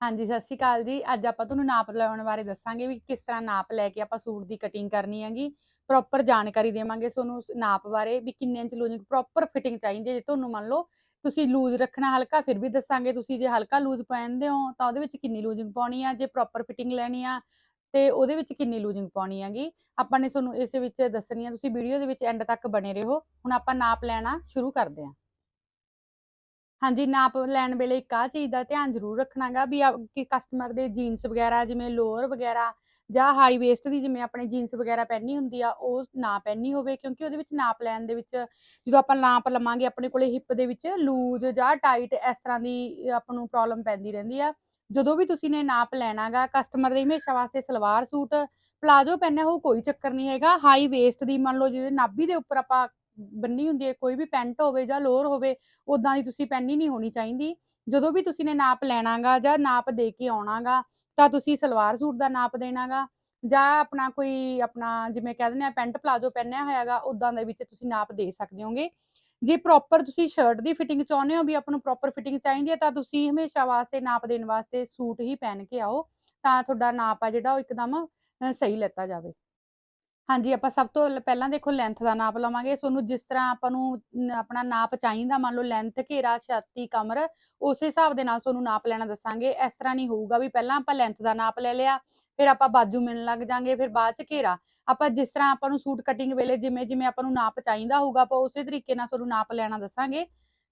ਹਾਂਜੀ, ਸਤਿ ਸ਼੍ਰੀ ਅਕਾਲ ਜੀ। ਅੱਜ ਆਪਾਂ ਤੁਹਾਨੂੰ ਨਾਪ ਲੈਣ ਬਾਰੇ ਦੱਸਾਂਗੇ ਵੀ ਕਿਸ ਤਰ੍ਹਾਂ ਨਾਪ ਲੈ ਕੇ ਆਪਾਂ ਸੂਟ ਦੀ ਕਟਿੰਗ ਕਰਨੀ ਹੈਗੀ। ਪ੍ਰੋਪਰ ਜਾਣਕਾਰੀ ਦੇਵਾਂਗੇ ਤੁਹਾਨੂੰ ਸ ਨਾਪ ਬਾਰੇ ਵੀ ਕਿੰਨੇ ਇੰਚ ਲੂਜ਼ਿੰਗ ਪ੍ਰੋਪਰ ਫਿਟਿੰਗ ਚਾਹੀਦੀ ਹੈ। ਜੇ ਤੁਹਾਨੂੰ ਮੰਨ ਲਓ ਤੁਸੀਂ ਲੂਜ਼ ਰੱਖਣਾ ਹਲਕਾ ਫਿਰ ਵੀ ਦੱਸਾਂਗੇ। ਤੁਸੀਂ ਜੇ ਹਲਕਾ ਲੂਜ਼ ਪਹਿਨਦੇ ਹੋ ਤਾਂ ਉਹਦੇ ਵਿੱਚ ਕਿੰਨੀ ਲੂਜ਼ਿੰਗ ਪਾਉਣੀ ਆ। ਜੇ ਪ੍ਰੋਪਰ ਫਿਟਿੰਗ ਲੈਣੀ ਆ ਤੇ ਉਹਦੇ ਵਿੱਚ ਕਿੰਨੀ ਲੂਜ਼ਿੰਗ ਪਾਉਣੀ ਹੈਗੀ। ਆਪਾਂ ਨੇ ਤੁਹਾਨੂੰ ਇਸ ਵਿੱਚ ਦੱਸਣੀ ਆ। ਤੁਸੀਂ ਵੀਡੀਓ ਦੇ ਵਿੱਚ ਐਂਡ ਤੱਕ ਬਣੇ ਰਹੋ। ਹੁਣ ਆਪਾਂ ਨਾਪ ਲੈਣਾ ਸ਼ੁਰੂ ਕਰਦੇ ਹਾਂ। ਹਾਂਜੀ, ਨਾਪ ਲੈਣ ਵੇਲੇ ਇੱਕ ਆਹ ਚੀਜ਼ ਦਾ ਧਿਆਨ ਜ਼ਰੂਰ ਰੱਖਣਾਗਾ ਵੀ ਕਿ ਕਸਟਮਰ ਦੇ ਜੀਨਸ ਵਗੈਰਾ ਜਿਵੇਂ ਲੋਅਰ ਵਗੈਰਾ ਜਾਂ ਹਾਈ ਵੇਸਟ ਦੀ ਜਿਵੇਂ ਆਪਣੇ ਜੀਨਸ ਵਗੈਰਾ ਪਹਿਨੀ ਹੁੰਦੀ ਆ, ਉਹ ਨਾ ਪਹਿਨੀ ਹੋਵੇ ਕਿਉਂਕਿ ਉਹਦੇ ਵਿੱਚ ਨਾਪ ਲੈਣ ਦੇ ਵਿੱਚ ਜਦੋਂ ਆਪਾਂ ਨਾਪ ਲਵਾਂਗੇ ਆਪਣੇ ਕੋਲੇ ਹਿੱਪ ਦੇ ਵਿੱਚ ਲੂਜ਼ ਜਾਂ ਟਾਈਟ ਇਸ ਤਰ੍ਹਾਂ ਦੀ ਆਪਾਂ ਨੂੰ ਪ੍ਰੋਬਲਮ ਪੈਂਦੀ ਰਹਿੰਦੀ ਆ। ਜਦੋਂ ਵੀ ਤੁਸੀਂ ਨੇ ਨਾਪ ਲੈਣਾਗਾ ਕਸਟਮਰ ਦੇ ਹਮੇਸ਼ਾ ਵਾਸਤੇ ਸਲਵਾਰ ਸੂਟ, ਪਲਾਜ਼ੋ ਪਹਿਨਿਆ ਹੋਊ ਕੋਈ ਚੱਕਰ ਨਹੀਂ ਹੈਗਾ। ਹਾਈ ਵੇਸਟ ਦੀ ਮੰਨ ਲਓ ਜਿਵੇਂ ਨਾਭੀ ਦੇ ਉੱਪਰ ਆਪਾਂ ਬੰਨੀ ਹੁੰਦੀ ਹੈ, ਕੋਈ ਵੀ ਪੈਂਟ ਹੋਵੇ ਜਾਂ ਲੋਅਰ ਹੋਵੇ ਉਦਾਂ ਦੀ ਤੁਸੀਂ ਪਹਿਨੀ ਨਹੀਂ ਹੋਣੀ ਚਾਹੀਦੀ। ਜਦੋਂ ਵੀ ਤੁਸੀਂ ਨੇ ਨਾਪ ਲੈਣਾਗਾ ਜਾਂ ਨਾਪ ਦੇ ਕੇ ਆਉਣਾਗਾ, ਤਾਂ ਤੁਸੀਂ ਸਲਵਾਰ ਸੂਟ ਦਾ ਨਾਪ ਦੇਣਾਗਾ, ਜਾਂ ਆਪਣਾ ਕੋਈ ਆਪਣਾ ਜਿਵੇਂ ਕਹਿ ਦਿੰਦੇ ਆ ਪੈਂਟ ਪਲਾਜ਼ੋ ਪਹਿਨਿਆ ਹੋਇਆਗਾ ਉਦਾਂ ਦੇ ਵਿੱਚ ਤੁਸੀਂ ਨਾਪ ਦੇ ਸਕਦੇ ਹੋਗੇ। ਜੇ ਪ੍ਰੋਪਰ ਤੁਸੀਂ ਸ਼ਰਟ ਦੀ ਫਿਟਿੰਗ ਚਾਹੁੰਦੇ ਹੋ ਵੀ ਆਪਾਂ ਨੂੰ ਪ੍ਰੋਪਰ ਫਿਟਿੰਗ ਚਾਹੀਦੀ ਹੈ, ਤਾਂ ਤੁਸੀਂ ਹਮੇਸ਼ਾ ਵਾਸਤੇ ਨਾਪ ਦੇਣ ਵਾਸਤੇ ਸੂਟ ਹੀ ਪਹਿਨ ਕੇ ਆਓ, ਤਾਂ ਤੁਹਾਡਾ ਨਾਪ ਆ ਜਿਹੜਾ ਉਹ ਇੱਕਦਮ ਸਹੀ ਲੈਤਾ ਜਾਵੇ। ਹਾਂਜੀ, ਆਪਾਂ ਸਭ ਤੋਂ ਲ ਪਹਿਲਾਂ ਦੇਖੋ ਲੈਂਥ ਦਾ ਨਾਪ ਲਵਾਂਗੇ। ਤੁਹਾਨੂੰ ਜਿਸ ਤਰ੍ਹਾਂ ਆਪਾਂ ਨੂੰ ਨ ਆਪਣਾ ਨਾਪ ਚਾਹੀਦਾ ਮੰਨ ਲਓ ਲੈਂਥ, ਘੇਰਾ, ਛਾਤੀ, ਕਮਰ ਉਸੇ ਹਿਸਾਬ ਦੇ ਨਾਲ ਤੁਹਾਨੂੰ ਨਾਪ ਲੈਣਾ ਦੱਸਾਂਗੇ। ਇਸ ਤਰ੍ਹਾਂ ਨਹੀਂ ਹੋਊਗਾ ਵੀ ਪਹਿਲਾਂ ਆਪਾਂ ਲੈਂਥ ਦਾ ਨਾਪ ਲੈ ਲਿਆ, ਫਿਰ ਆਪਾਂ ਬਾਜੂ ਮਿਣਨ ਲੱਗ ਜਾਾਂਗੇ, ਫਿਰ ਬਾਅਦ 'ਚ ਘੇਰਾ। ਆਪਾਂ ਜਿਸ ਤਰ੍ਹਾਂ ਆਪਾਂ ਨੂੰ ਸੂਟ ਕਟਿੰਗ ਵੇਲੇ ਜਿਵੇਂ-ਜਿਵੇਂ ਆਪਾਂ ਨੂੰ ਨਾਪ ਚਾਹੀਦਾ ਹੋਊਗਾ ਆਪਾਂ ਉਸੇ ਤਰੀਕੇ ਨਾਲ ਤੁਹਾਨੂੰ ਨਾਪ ਲੈਣਾ ਦੱਸਾਂਗੇ।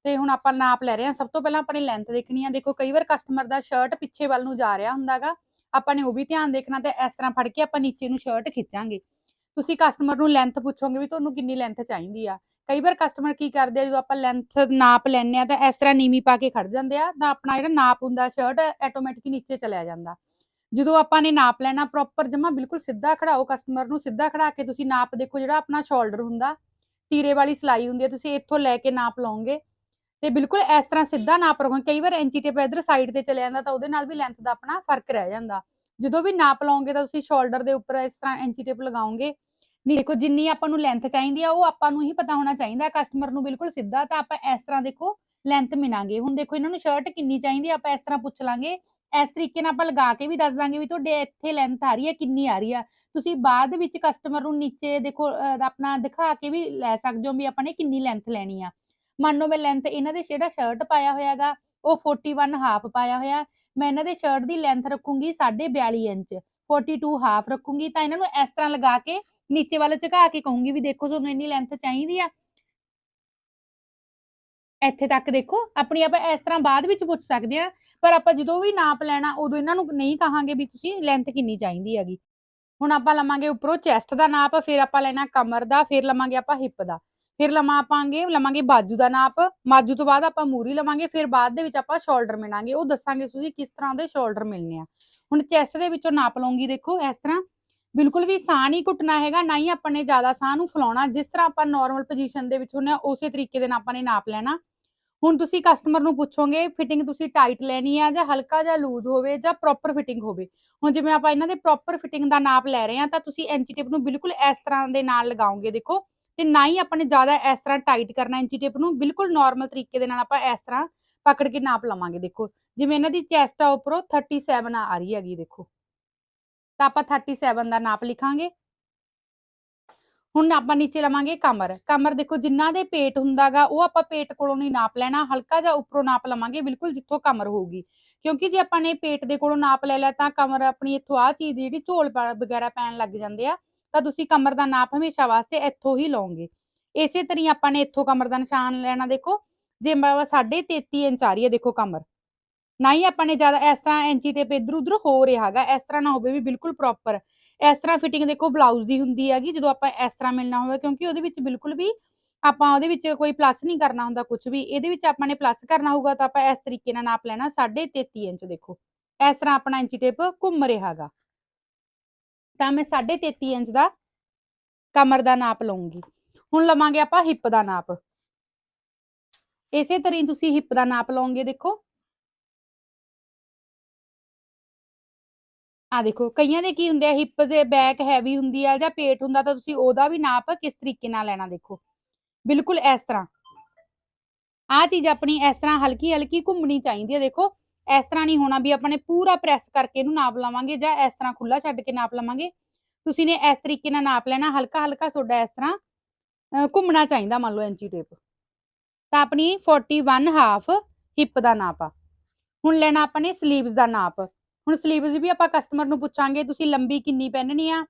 ਤੇ ਹੁਣ ਆਪਾਂ ਨਾਪ ਲੈ ਰਹੇ ਹਾਂ। ਸਭ ਤੋਂ ਪਹਿਲਾਂ ਆਪਾਂ ਨੇ ਲੈਂਥ ਦੇਖਣੀ ਆ। ਦੇਖੋ ਕਈ ਵਾਰ ਕਸਟਮਰ ਦਾ ਸ਼ਰਟ ਪਿੱਛੇ ਵੱਲ ਨੂੰ ਜਾ ਰਿਹਾ ਹੁੰਦਾਗਾ। ਆਪਾਂ ਨੇ ਉਹ ਵੀ ਧਿਆਨ ਦੇਖਣਾ ਤੇ ਇਸ ਤਰ੍ਹਾਂ ਫੜ ਕੇ ਆਪਾਂ ਨੀਚੇ ਨੂੰ ਸ਼ਰਟ ਖਿੱਚਾਂਗੇ। ਤੁਸੀਂ ਕਸਟਮਰ ਨੂੰ ਲੈਂਥ ਪੁੱਛੋਗੇ ਵੀ ਤੁਹਾਨੂੰ ਕਿੰਨੀ ਲੈਂਥ ਚਾਹੀਦੀ ਆ। ਕਈ ਵਾਰ ਕਸਟਮਰ ਕੀ ਕਰਦੇ ਆ ਜਦੋਂ ਆਪਾਂ ਲੈਂਥ ਨਾਪ ਲੈਂਦੇ ਆ ਤਾਂ ਇਸ ਤਰ੍ਹਾਂ ਨੀਵੀਂ ਪਾ ਕੇ ਖੜ ਜਾਂਦੇ ਆ ਤਾਂ ਆਪਣਾ ਜਿਹੜਾ ਨਾਪ ਹੁੰਦਾ ਸ਼ਰਟ ਆਟੋਮੈਟਿਕ ਨੀਚੇ ਚਲਿਆ ਜਾਂਦਾ। ਜਦੋਂ ਆਪਾਂ ਨੇ ਨਾਪ ਲੈਣਾ ਪ੍ਰੋਪਰ ਜਮਾ ਬਿਲਕੁਲ ਸਿੱਧਾ ਖੜਾਓ ਕਸਟਮਰ ਨੂੰ ਸਿੱਧਾ ਖੜਾ ਕੇ ਤੁਸੀਂ ਨਾਪ ਦੇਖੋ ਜਿਹੜਾ ਆਪਣਾ ਸ਼ੋਲਡਰ ਹੁੰਦਾ, ਤੀਰੇ ਵਾਲੀ ਸਿਲਾਈ ਹੁੰਦੀ ਹੈ ਤੁਸੀਂ ਇੱਥੋਂ ਲੈ ਕੇ ਨਾਪ ਲਓਗੇ ਤੇ ਬਿਲਕੁਲ ਇਸ ਤਰ੍ਹਾਂ ਸਿੱਧਾ ਨਾਪ ਰੱਖੋ ਕਈ ਵਾਰ ਇੰਚੀ ਟੇਪ ਇਧਰ ਸਾਈਡ ਤੇ ਚਲਿਆ ਜਾਂਦਾ ਤਾਂ ਉਹਦੇ ਨਾਲ ਵੀ ਲੈਂਥ ਦਾ ਆਪਣਾ ਫ਼ਰਕ ਰਹਿ ਜਾਂਦਾ। ਜਦੋਂ ਵੀ ਨਾਪ ਲਓਗੇ ਤਾਂ ਤੁਸੀਂ ਸ਼ੋਲਡਰ ਦੇ ਉੱਪਰ ਇਸ ਤਰ੍ਹਾਂ ਐਂਚੀ ਟੇਪ ਲਗਾਓਗੇ ਨਹੀਂ ਦੇਖੋ ਜਿੰਨੀ ਆਪਾਂ ਨੂੰ ਲੈਂਥ ਚਾਹੀਦੀ ਆ, ਉਹ ਆਪਾਂ ਨੂੰ ਹੀ ਪਤਾ ਹੋਣਾ ਚਾਹੀਦਾ ਕਸਟਮਰ ਨੂੰ ਬਿਲਕੁਲ ਸਿੱਧਾ, ਤਾਂ ਆਪਾਂ ਇਸ ਤਰ੍ਹਾਂ ਦੇਖੋ ਲੈਂਥ ਮਿਣਾਂਗੇ ਹੁਣ ਦੇਖੋ ਇਹਨਾਂ ਨੂੰ ਸ਼ਰਟ ਕਿੰਨੀ ਚਾਹੀਦੀ ਆਪਾਂ ਇਸ ਤਰ੍ਹਾਂ ਪੁੱਛ ਲਾਂਗੇ। ਇਸ ਤਰੀਕੇ ਨਾਲ ਆਪਾਂ ਲਗਾ ਕੇ ਵੀ ਦੱਸ ਦਾਂਗੇ ਵੀ ਤੁਹਾਡੇ ਇੱਥੇ ਲੈਂਥ ਆ ਰਹੀ ਹੈ ਕਿੰਨੀ ਆ ਰਹੀ ਆ। ਤੁਸੀਂ ਬਾਅਦ ਵਿੱਚ ਕਸਟਮਰ ਨੂੰ ਨੀਚੇ ਦੇਖੋ ਆਪਣਾ ਦਿਖਾ ਕੇ ਵੀ ਲੈ ਸਕਦੇ ਹੋ ਵੀ ਆਪਾਂ ਨੇ ਕਿੰਨੀ ਲੈਂਥ ਲੈਣੀ ਆ। ਮੰਨ ਲਓ ਮੈਂ ਲੈਂਥ ਇਹਨਾਂ ਦੇ ਜਿਹੜਾ ਸ਼ਰਟ ਪਾਇਆ ਹੋਇਆਗਾ, ਉਹ 41 ਹਾਫ ਪਾਇਆ ਹੋਇਆ। ਮੈਂ ਇਹਨਾਂ ਦੇ ਸ਼ਰਟ ਦੀ ਲੈਂਥ ਰੱਖੂੰਗੀ 42.5 ਇੰਚ 42 ਹਾਫ ਰੱਖੂੰਗੀ। ਤਾਂ ਇਹਨਾਂ ਨੂੰ ਇਸ ਤਰ੍ਹਾਂ ਲਗਾ ਕੇ ਨੀਚੇ ਵੱਲ ਝੁਕਾ ਕੇ ਕਹੂੰਗੀ ਵੀ ਦੇਖੋ ਤੁਹਾਨੂੰ ਇੰਨੀ ਲੈਂਥ ਚਾਹੀਦੀ ਆ। ਇੱਥੇ ਤੱਕ ਦੇਖੋ, ਆਪਣੀ ਆਪਾਂ ਇਸ ਤਰ੍ਹਾਂ ਬਾਅਦ ਵਿੱਚ ਪੁੱਛ ਸਕਦੇ ਆ ਪਰ ਆਪਾਂ ਜਦੋਂ ਵੀ ਨਾਪ ਲੈਣਾ, ਉਦੋਂ ਇਹਨਾਂ ਨੂੰ ਨਹੀਂ ਕਹਾਂਗੇ ਵੀ ਤੁਸੀਂ ਲੈਂਥ ਕਿੰਨੀ ਚਾਹੀਦੀ ਹੈਗੀ। ਹੁਣ ਆਪਾਂ ਲਵਾਂਗੇ ਉੱਪਰੋਂ ਚੈਸਟ ਦਾ ਨਾਪ, ਫਿਰ ਆਪਾਂ ਲੈਣਾ ਕਮਰ ਦਾ, ਫਿਰ ਲਵਾਂਗੇ ਆਪਾਂ ਹਿੱਪ ਦਾ। ਫਿਰ ਲਵਾਂ ਆਪਾਂਗੇ ਲਵਾਂਗੇ ਬਾਜੂ ਦਾ ਨਾਪ, ਬਾਜੂ ਤੋਂ ਬਾਅਦ ਆਪਾਂ ਮੂਰੀ ਲਵਾਂਗੇ, ਫਿਰ ਬਾਅਦ ਦੇ ਵਿੱਚ ਆਪਾਂ ਸ਼ੋਲਡਰ ਮਿਲਾਂਗੇ। ਉਹ ਦੱਸਾਂਗੇ ਤੁਸੀਂ ਕਿਸ ਤਰ੍ਹਾਂ ਦੇ ਸ਼ੋਲਡਰ ਮਿਲਨੇ ਆ। ਹੁਣ ਚੈਸਟ ਦੇ ਵਿੱਚੋਂ ਨਾਪ ਲਵਾਂਗੀ ਦੇਖੋ, ਇਸ ਤਰ੍ਹਾਂ। ਬਿਲਕੁਲ ਵੀ ਸਾਹ ਨਹੀਂ ਘੁੱਟਣਾ ਹੈਗਾ, ਨਾ ਹੀ ਆਪਾਂ ਨੇ ਜ਼ਿਆਦਾ ਸਾਹ ਨੂੰ ਫਲਾਉਣਾ। ਜਿਸ ਤਰ੍ਹਾਂ ਆਪਾਂ ਨਾਰਮਲ ਪੋਜੀਸ਼ਨ ਦੇ ਵਿੱਚ ਹੁੰਨੇ ਆ ਉਸੇ ਤਰੀਕੇ ਦੇ ਨਾਲ ਆਪਾਂ ਨੇ ਨਾਪ ਲੈਣਾ। ਹੁਣ ਤੁਸੀਂ ਕਸਟਮਰ ਨੂੰ ਪੁੱਛੋਗੇ ਫਿਟਿੰਗ ਤੁਸੀਂ ਟਾਈਟ ਲੈਣੀ ਆ ਜਾਂ ਹਲਕਾ ਜਾਂ ਲੂਜ਼ ਹੋਵੇ ਜਾਂ ਪ੍ਰੋਪਰ ਫਿਟਿੰਗ ਹੋਵੇ। ਹੁਣ ਜਿਵੇਂ ਆਪਾਂ ਇਹਨਾਂ ਦੇ ਪ੍ਰੋਪਰ ਫਿਟਿੰਗ ਦਾ ਨਾਪ ਲੈ ਰਹੇ ਆ ਤਾਂ ਤੁਸੀਂ ਇੰਚੀ ਟੇਪ ਨੂੰ ਬਿਲਕੁਲ ਇਸ ਤਰ੍ਹਾਂ ਦੇ ਨਾਲ ਲਗਾਓਗੇ, ਦੇਖੋ। ਤੇ ਨਾ ਹੀ ਆਪਾਂ ਨੇ ਜ਼ਿਆਦਾ ਇਸ ਤਰ੍ਹਾਂ ਟਾਈਟ ਕਰਨਾ ਇੰਚੀ ਟੇਪ ਨੂੰ, ਬਿਲਕੁਲ ਨਾਰਮਲ ਤਰੀਕੇ ਦੇ ਨਾਲ ਆਪਾਂ ਇਸ ਤਰ੍ਹਾਂ ਪਕੜ ਕੇ ਨਾਪ ਲਵਾਂਗੇ, ਦੇਖੋ। ਜਿਵੇਂ ਇਹਨਾਂ ਦੀ ਚੈਸਟ ਆ ਉੱਪਰੋਂ 37 ਆ ਰਹੀ ਹੈਗੀ, ਦੇਖੋ। ਤਾਂ ਆਪਾਂ 37 ਦਾ ਨਾਪ ਲਿਖਾਂਗੇ। ਹੁਣ ਆਪਾਂ ਨੀਚੇ ਲਵਾਂਗੇ ਕਮਰ। ਕਮਰ ਦੇਖੋ ਜਿੰਨਾ ਦੇ ਪੇਟ ਹੁੰਦਾਗਾ, ਉਹ ਆਪਾਂ ਪੇਟ ਕੋਲੋਂ ਨਹੀਂ ਨਾਪ ਲੈਣਾ। ਹਲਕਾ ਜਿਹਾ ਉੱਪਰੋਂ ਨਾਪ ਲਵਾਂਗੇ, ਬਿਲਕੁਲ ਜਿੱਥੋਂ ਕਮਰ ਹੋਊਗੀ। ਕਿਉਂਕਿ ਜੇ ਆਪਾਂ ਨੇ ਪੇਟ ਦੇ ਕੋਲੋਂ ਨਾਪ ਲੈ ਲਿਆ, ਤਾਂ ਕਮਰ ਆਪਣੀ ਇੱਥੋਂ ਆ ਚੀਜ਼ ਜਿਹੜੀ ਝੋਲ ਵਗੈਰਾ ਪੈਣ ਲੱਗ ਜਾਂਦੇ ਆ। ਤਾਂ ਤੁਸੀਂ ਕਮਰ ਦਾ ਨਾਪ ਹਮੇਸ਼ਾ ਵਾਸਤੇ ਇੱਥੋਂ ਹੀ ਲਓਗੇ। ਇਸੇ ਤਰ੍ਹਾਂ ਆਪਾਂ ਨੇ ਇੱਥੋਂ ਕਮਰ ਦਾ ਨਿਸ਼ਾਨ ਲੈਣਾ ਦੇਖੋ। ਜੇ ਮੈਂ 33.5 ਇੰਚ ਆ ਰਹੀ ਹੈ ਦੇਖੋ ਕਮਰ। ਨਾ ਹੀ ਆਪਾਂ ਨੇ ਜ਼ਿਆਦਾ ਇਸ ਤਰ੍ਹਾਂ ਇੰਚੀ ਟੇਪ ਇਧਰ ਉਧਰ ਹੋ ਰਿਹਾ ਹੈਗਾ, ਇਸ ਤਰ੍ਹਾਂ ਨਾ ਹੋਵੇ ਵੀ ਬਿਲਕੁਲ ਪ੍ਰੋਪਰ ਇਸ ਤਰ੍ਹਾਂ ਫਿਟਿੰਗ ਦੇਖੋ ਬਲਾਊਜ਼ ਦੀ ਹੁੰਦੀ ਹੈਗੀ, ਜਦੋਂ ਆਪਾਂ ਇਸ ਤਰ੍ਹਾਂ ਮਿਲਣਾ ਹੋਵੇ, ਕਿਉਂਕਿ ਉਹਦੇ ਵਿੱਚ ਬਿਲਕੁਲ ਵੀ ਆਪਾਂ ਉਹਦੇ ਵਿੱਚ ਕੋਈ ਪਲੱਸ ਨਹੀਂ ਕਰਨਾ ਹੁੰਦਾ ਕੁਝ ਵੀ, ਇਹਦੇ ਵਿੱਚ ਆਪਾਂ ਨੇ ਪਲੱਸ ਕਰਨਾ ਹੋਊਗਾ ਤਾਂ ਆਪਾਂ ਇਸ ਤਰੀਕੇ ਨਾਲ ਨਾਪ ਲੈਣਾ 33.5 ਇੰਚ ਦੇਖੋ। ਇਸ ਤਰ੍ਹਾਂ ਆਪਣਾ ਇੰਚੀ ਟੇਪ ਘੁੰਮ ਰਿਹਾ ਤਾਂ ਮੈਂ 33.5 ਇੰਚ ਦਾ ਕਮਰ ਦਾ ਨਾਪ ਲਵਾਂਗੀ ਹੁਣ ਲਵਾਂਗੇ ਆਪਾਂ ਹਿੱਪ ਦਾ ਨਾਪ। ਇਸੇ ਤਰ੍ਹਾਂ ਹੀ ਤੁਸੀਂ ਹਿੱਪ ਦਾ ਨਾਪ ਲਓਗੇ ਦੇਖੋ। ਆ ਦੇਖੋ, ਕਈਆਂ ਦੇ ਕੀ ਹੁੰਦੇ ਆ ਹਿੱਪ ਦੇ ਬੈਕ ਹੈਵੀ ਹੁੰਦੀ ਆ ਜਾਂ ਪੇਟ ਹੁੰਦਾ ਤਾਂ ਤੁਸੀਂ ਉਹਦਾ ਵੀ ਨਾਪ ਕਿਸ ਤਰੀਕੇ ਨਾਲ ਲੈਣਾ ਦੇਖੋ। ਬਿਲਕੁਲ ਇਸ ਤਰ੍ਹਾਂ। ਆ ਚੀਜ਼ ਆਪਣੀ ਇਸ ਤਰ੍ਹਾਂ ਹਲਕੀ ਹਲਕੀ ਘੁੰਮਣੀ ਚਾਹੀਦੀ ਹੈ ਦੇਖੋ। ਇਸ ਤਰ੍ਹਾਂ ਨਹੀਂ ਹੋਣਾ ਵੀ ਆਪਾਂ ਨੇ ਪੂਰਾ ਪ੍ਰੈਸ ਕਰਕੇ ਇਹਨੂੰ ਨਾਪ ਲਵਾਂਗੇ ਜਾਂ ਇਸ ਤਰ੍ਹਾਂ ਖੁੱਲਾ ਛੱਡ ਕੇ ਨਾਪ ਲਵਾਂਗੇ। ਤੁਸੀਂ ਨੇ ਇਸ ਤਰੀਕੇ ਨਾਲ ਨਾਪ ਲੈਣਾ ਹਲਕਾ ਹਲਕਾ ਤੁਹਾਡਾ ਇਸ ਤਰ੍ਹਾਂ, ਅਹ ਘੁੰਮਣਾ ਚਾਹੀਦਾ, ਮੰਨ ਲਓ ਇੰਚੀ ਟੇਪ। ਤਾਂ ਆਪਣੀ 41 ਹਾਫ ਹਿੱਪ ਦਾ ਨਾਪ ਆ। ਹੁਣ ਲੈਣਾ ਆਪਾਂ ਨੇ 슬ੀਵਸ ਦਾ ਨਾਪ। ਹੁਣ 슬ੀਵਸ ਵੀ ਆਪਾਂ ਕਸਟਮਰ ਨੂੰ ਪੁੱਛਾਂਗੇ, ਤੁਸੀਂ ਲੰਬੀ ਕਿੰਨੀ ਪਹਿਨਣੀ ਆ?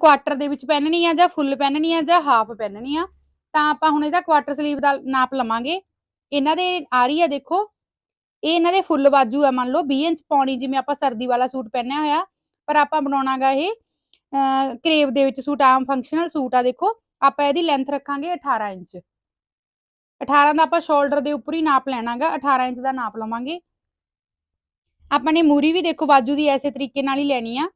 ਕੁਆਟਰ ਦੇ ਵਿੱਚ ਪਹਿਨਣੀ ਆ ਜਾਂ ਫੁੱਲ ਪਹਿਨਣੀ ਆ ਜਾਂ ਹਾਫ ਪਹਿਨਣੀ ਆ? ਤਾਂ ਆਪਾਂ ਹੁਣ ਇਹਦਾ ਕੁਆਟਰ 슬ੀਵ ਦਾ ਨਾਪ ਲਵਾਂਗੇ। ਇਹਨਾਂ ਦੇ ਆ ਰਹੀ ਆ ਦੇਖੋ, ਇਹ ਇਹਨਾਂ ਦੇ ਫੁੱਲ ਬਾਜੂ ਆ ਮੰਨ ਲਓ 20 ਇੰਚ ਪਾਉਣੀ ਜਿਵੇਂ ਆਪਾਂ ਸਰਦੀ ਵਾਲਾ ਸੂਟ ਪਹਿਨਿਆ ਹੋਇਆ। ਪਰ ਆਪਾਂ ਬਣਾਉਣਾਗਾ ਇਹ ਕਰੇਵ ਦੇ ਵਿੱਚ ਸੂਟ, ਆਮ ਫੰਕਸ਼ਨਲ ਸੂਟ ਆ ਦੇਖੋ। ਆਪਾਂ ਇਹਦੀ ਲੈਂਥ ਰੱਖਾਂਗੇ 18 ਇੰਚ। 18 ਦਾ ਆਪਾਂ ਸ਼ੋਲਡਰ ਦੇ ਉੱਪਰ ਹੀ ਨਾਪ ਲੈਣਾਗਾ 18 ਇੰਚ ਦਾ ਨਾਪ ਲਵਾਂਗੇ। ਆਪਾਂ ਨੇ ਮੂਰੀ ਵੀ ਦੇਖੋ ਬਾਜੂ ਦੀ ਐਸੇ ਤਰੀਕੇ ਨਾਲ ਹੀ ਲੈਣੀ ਆ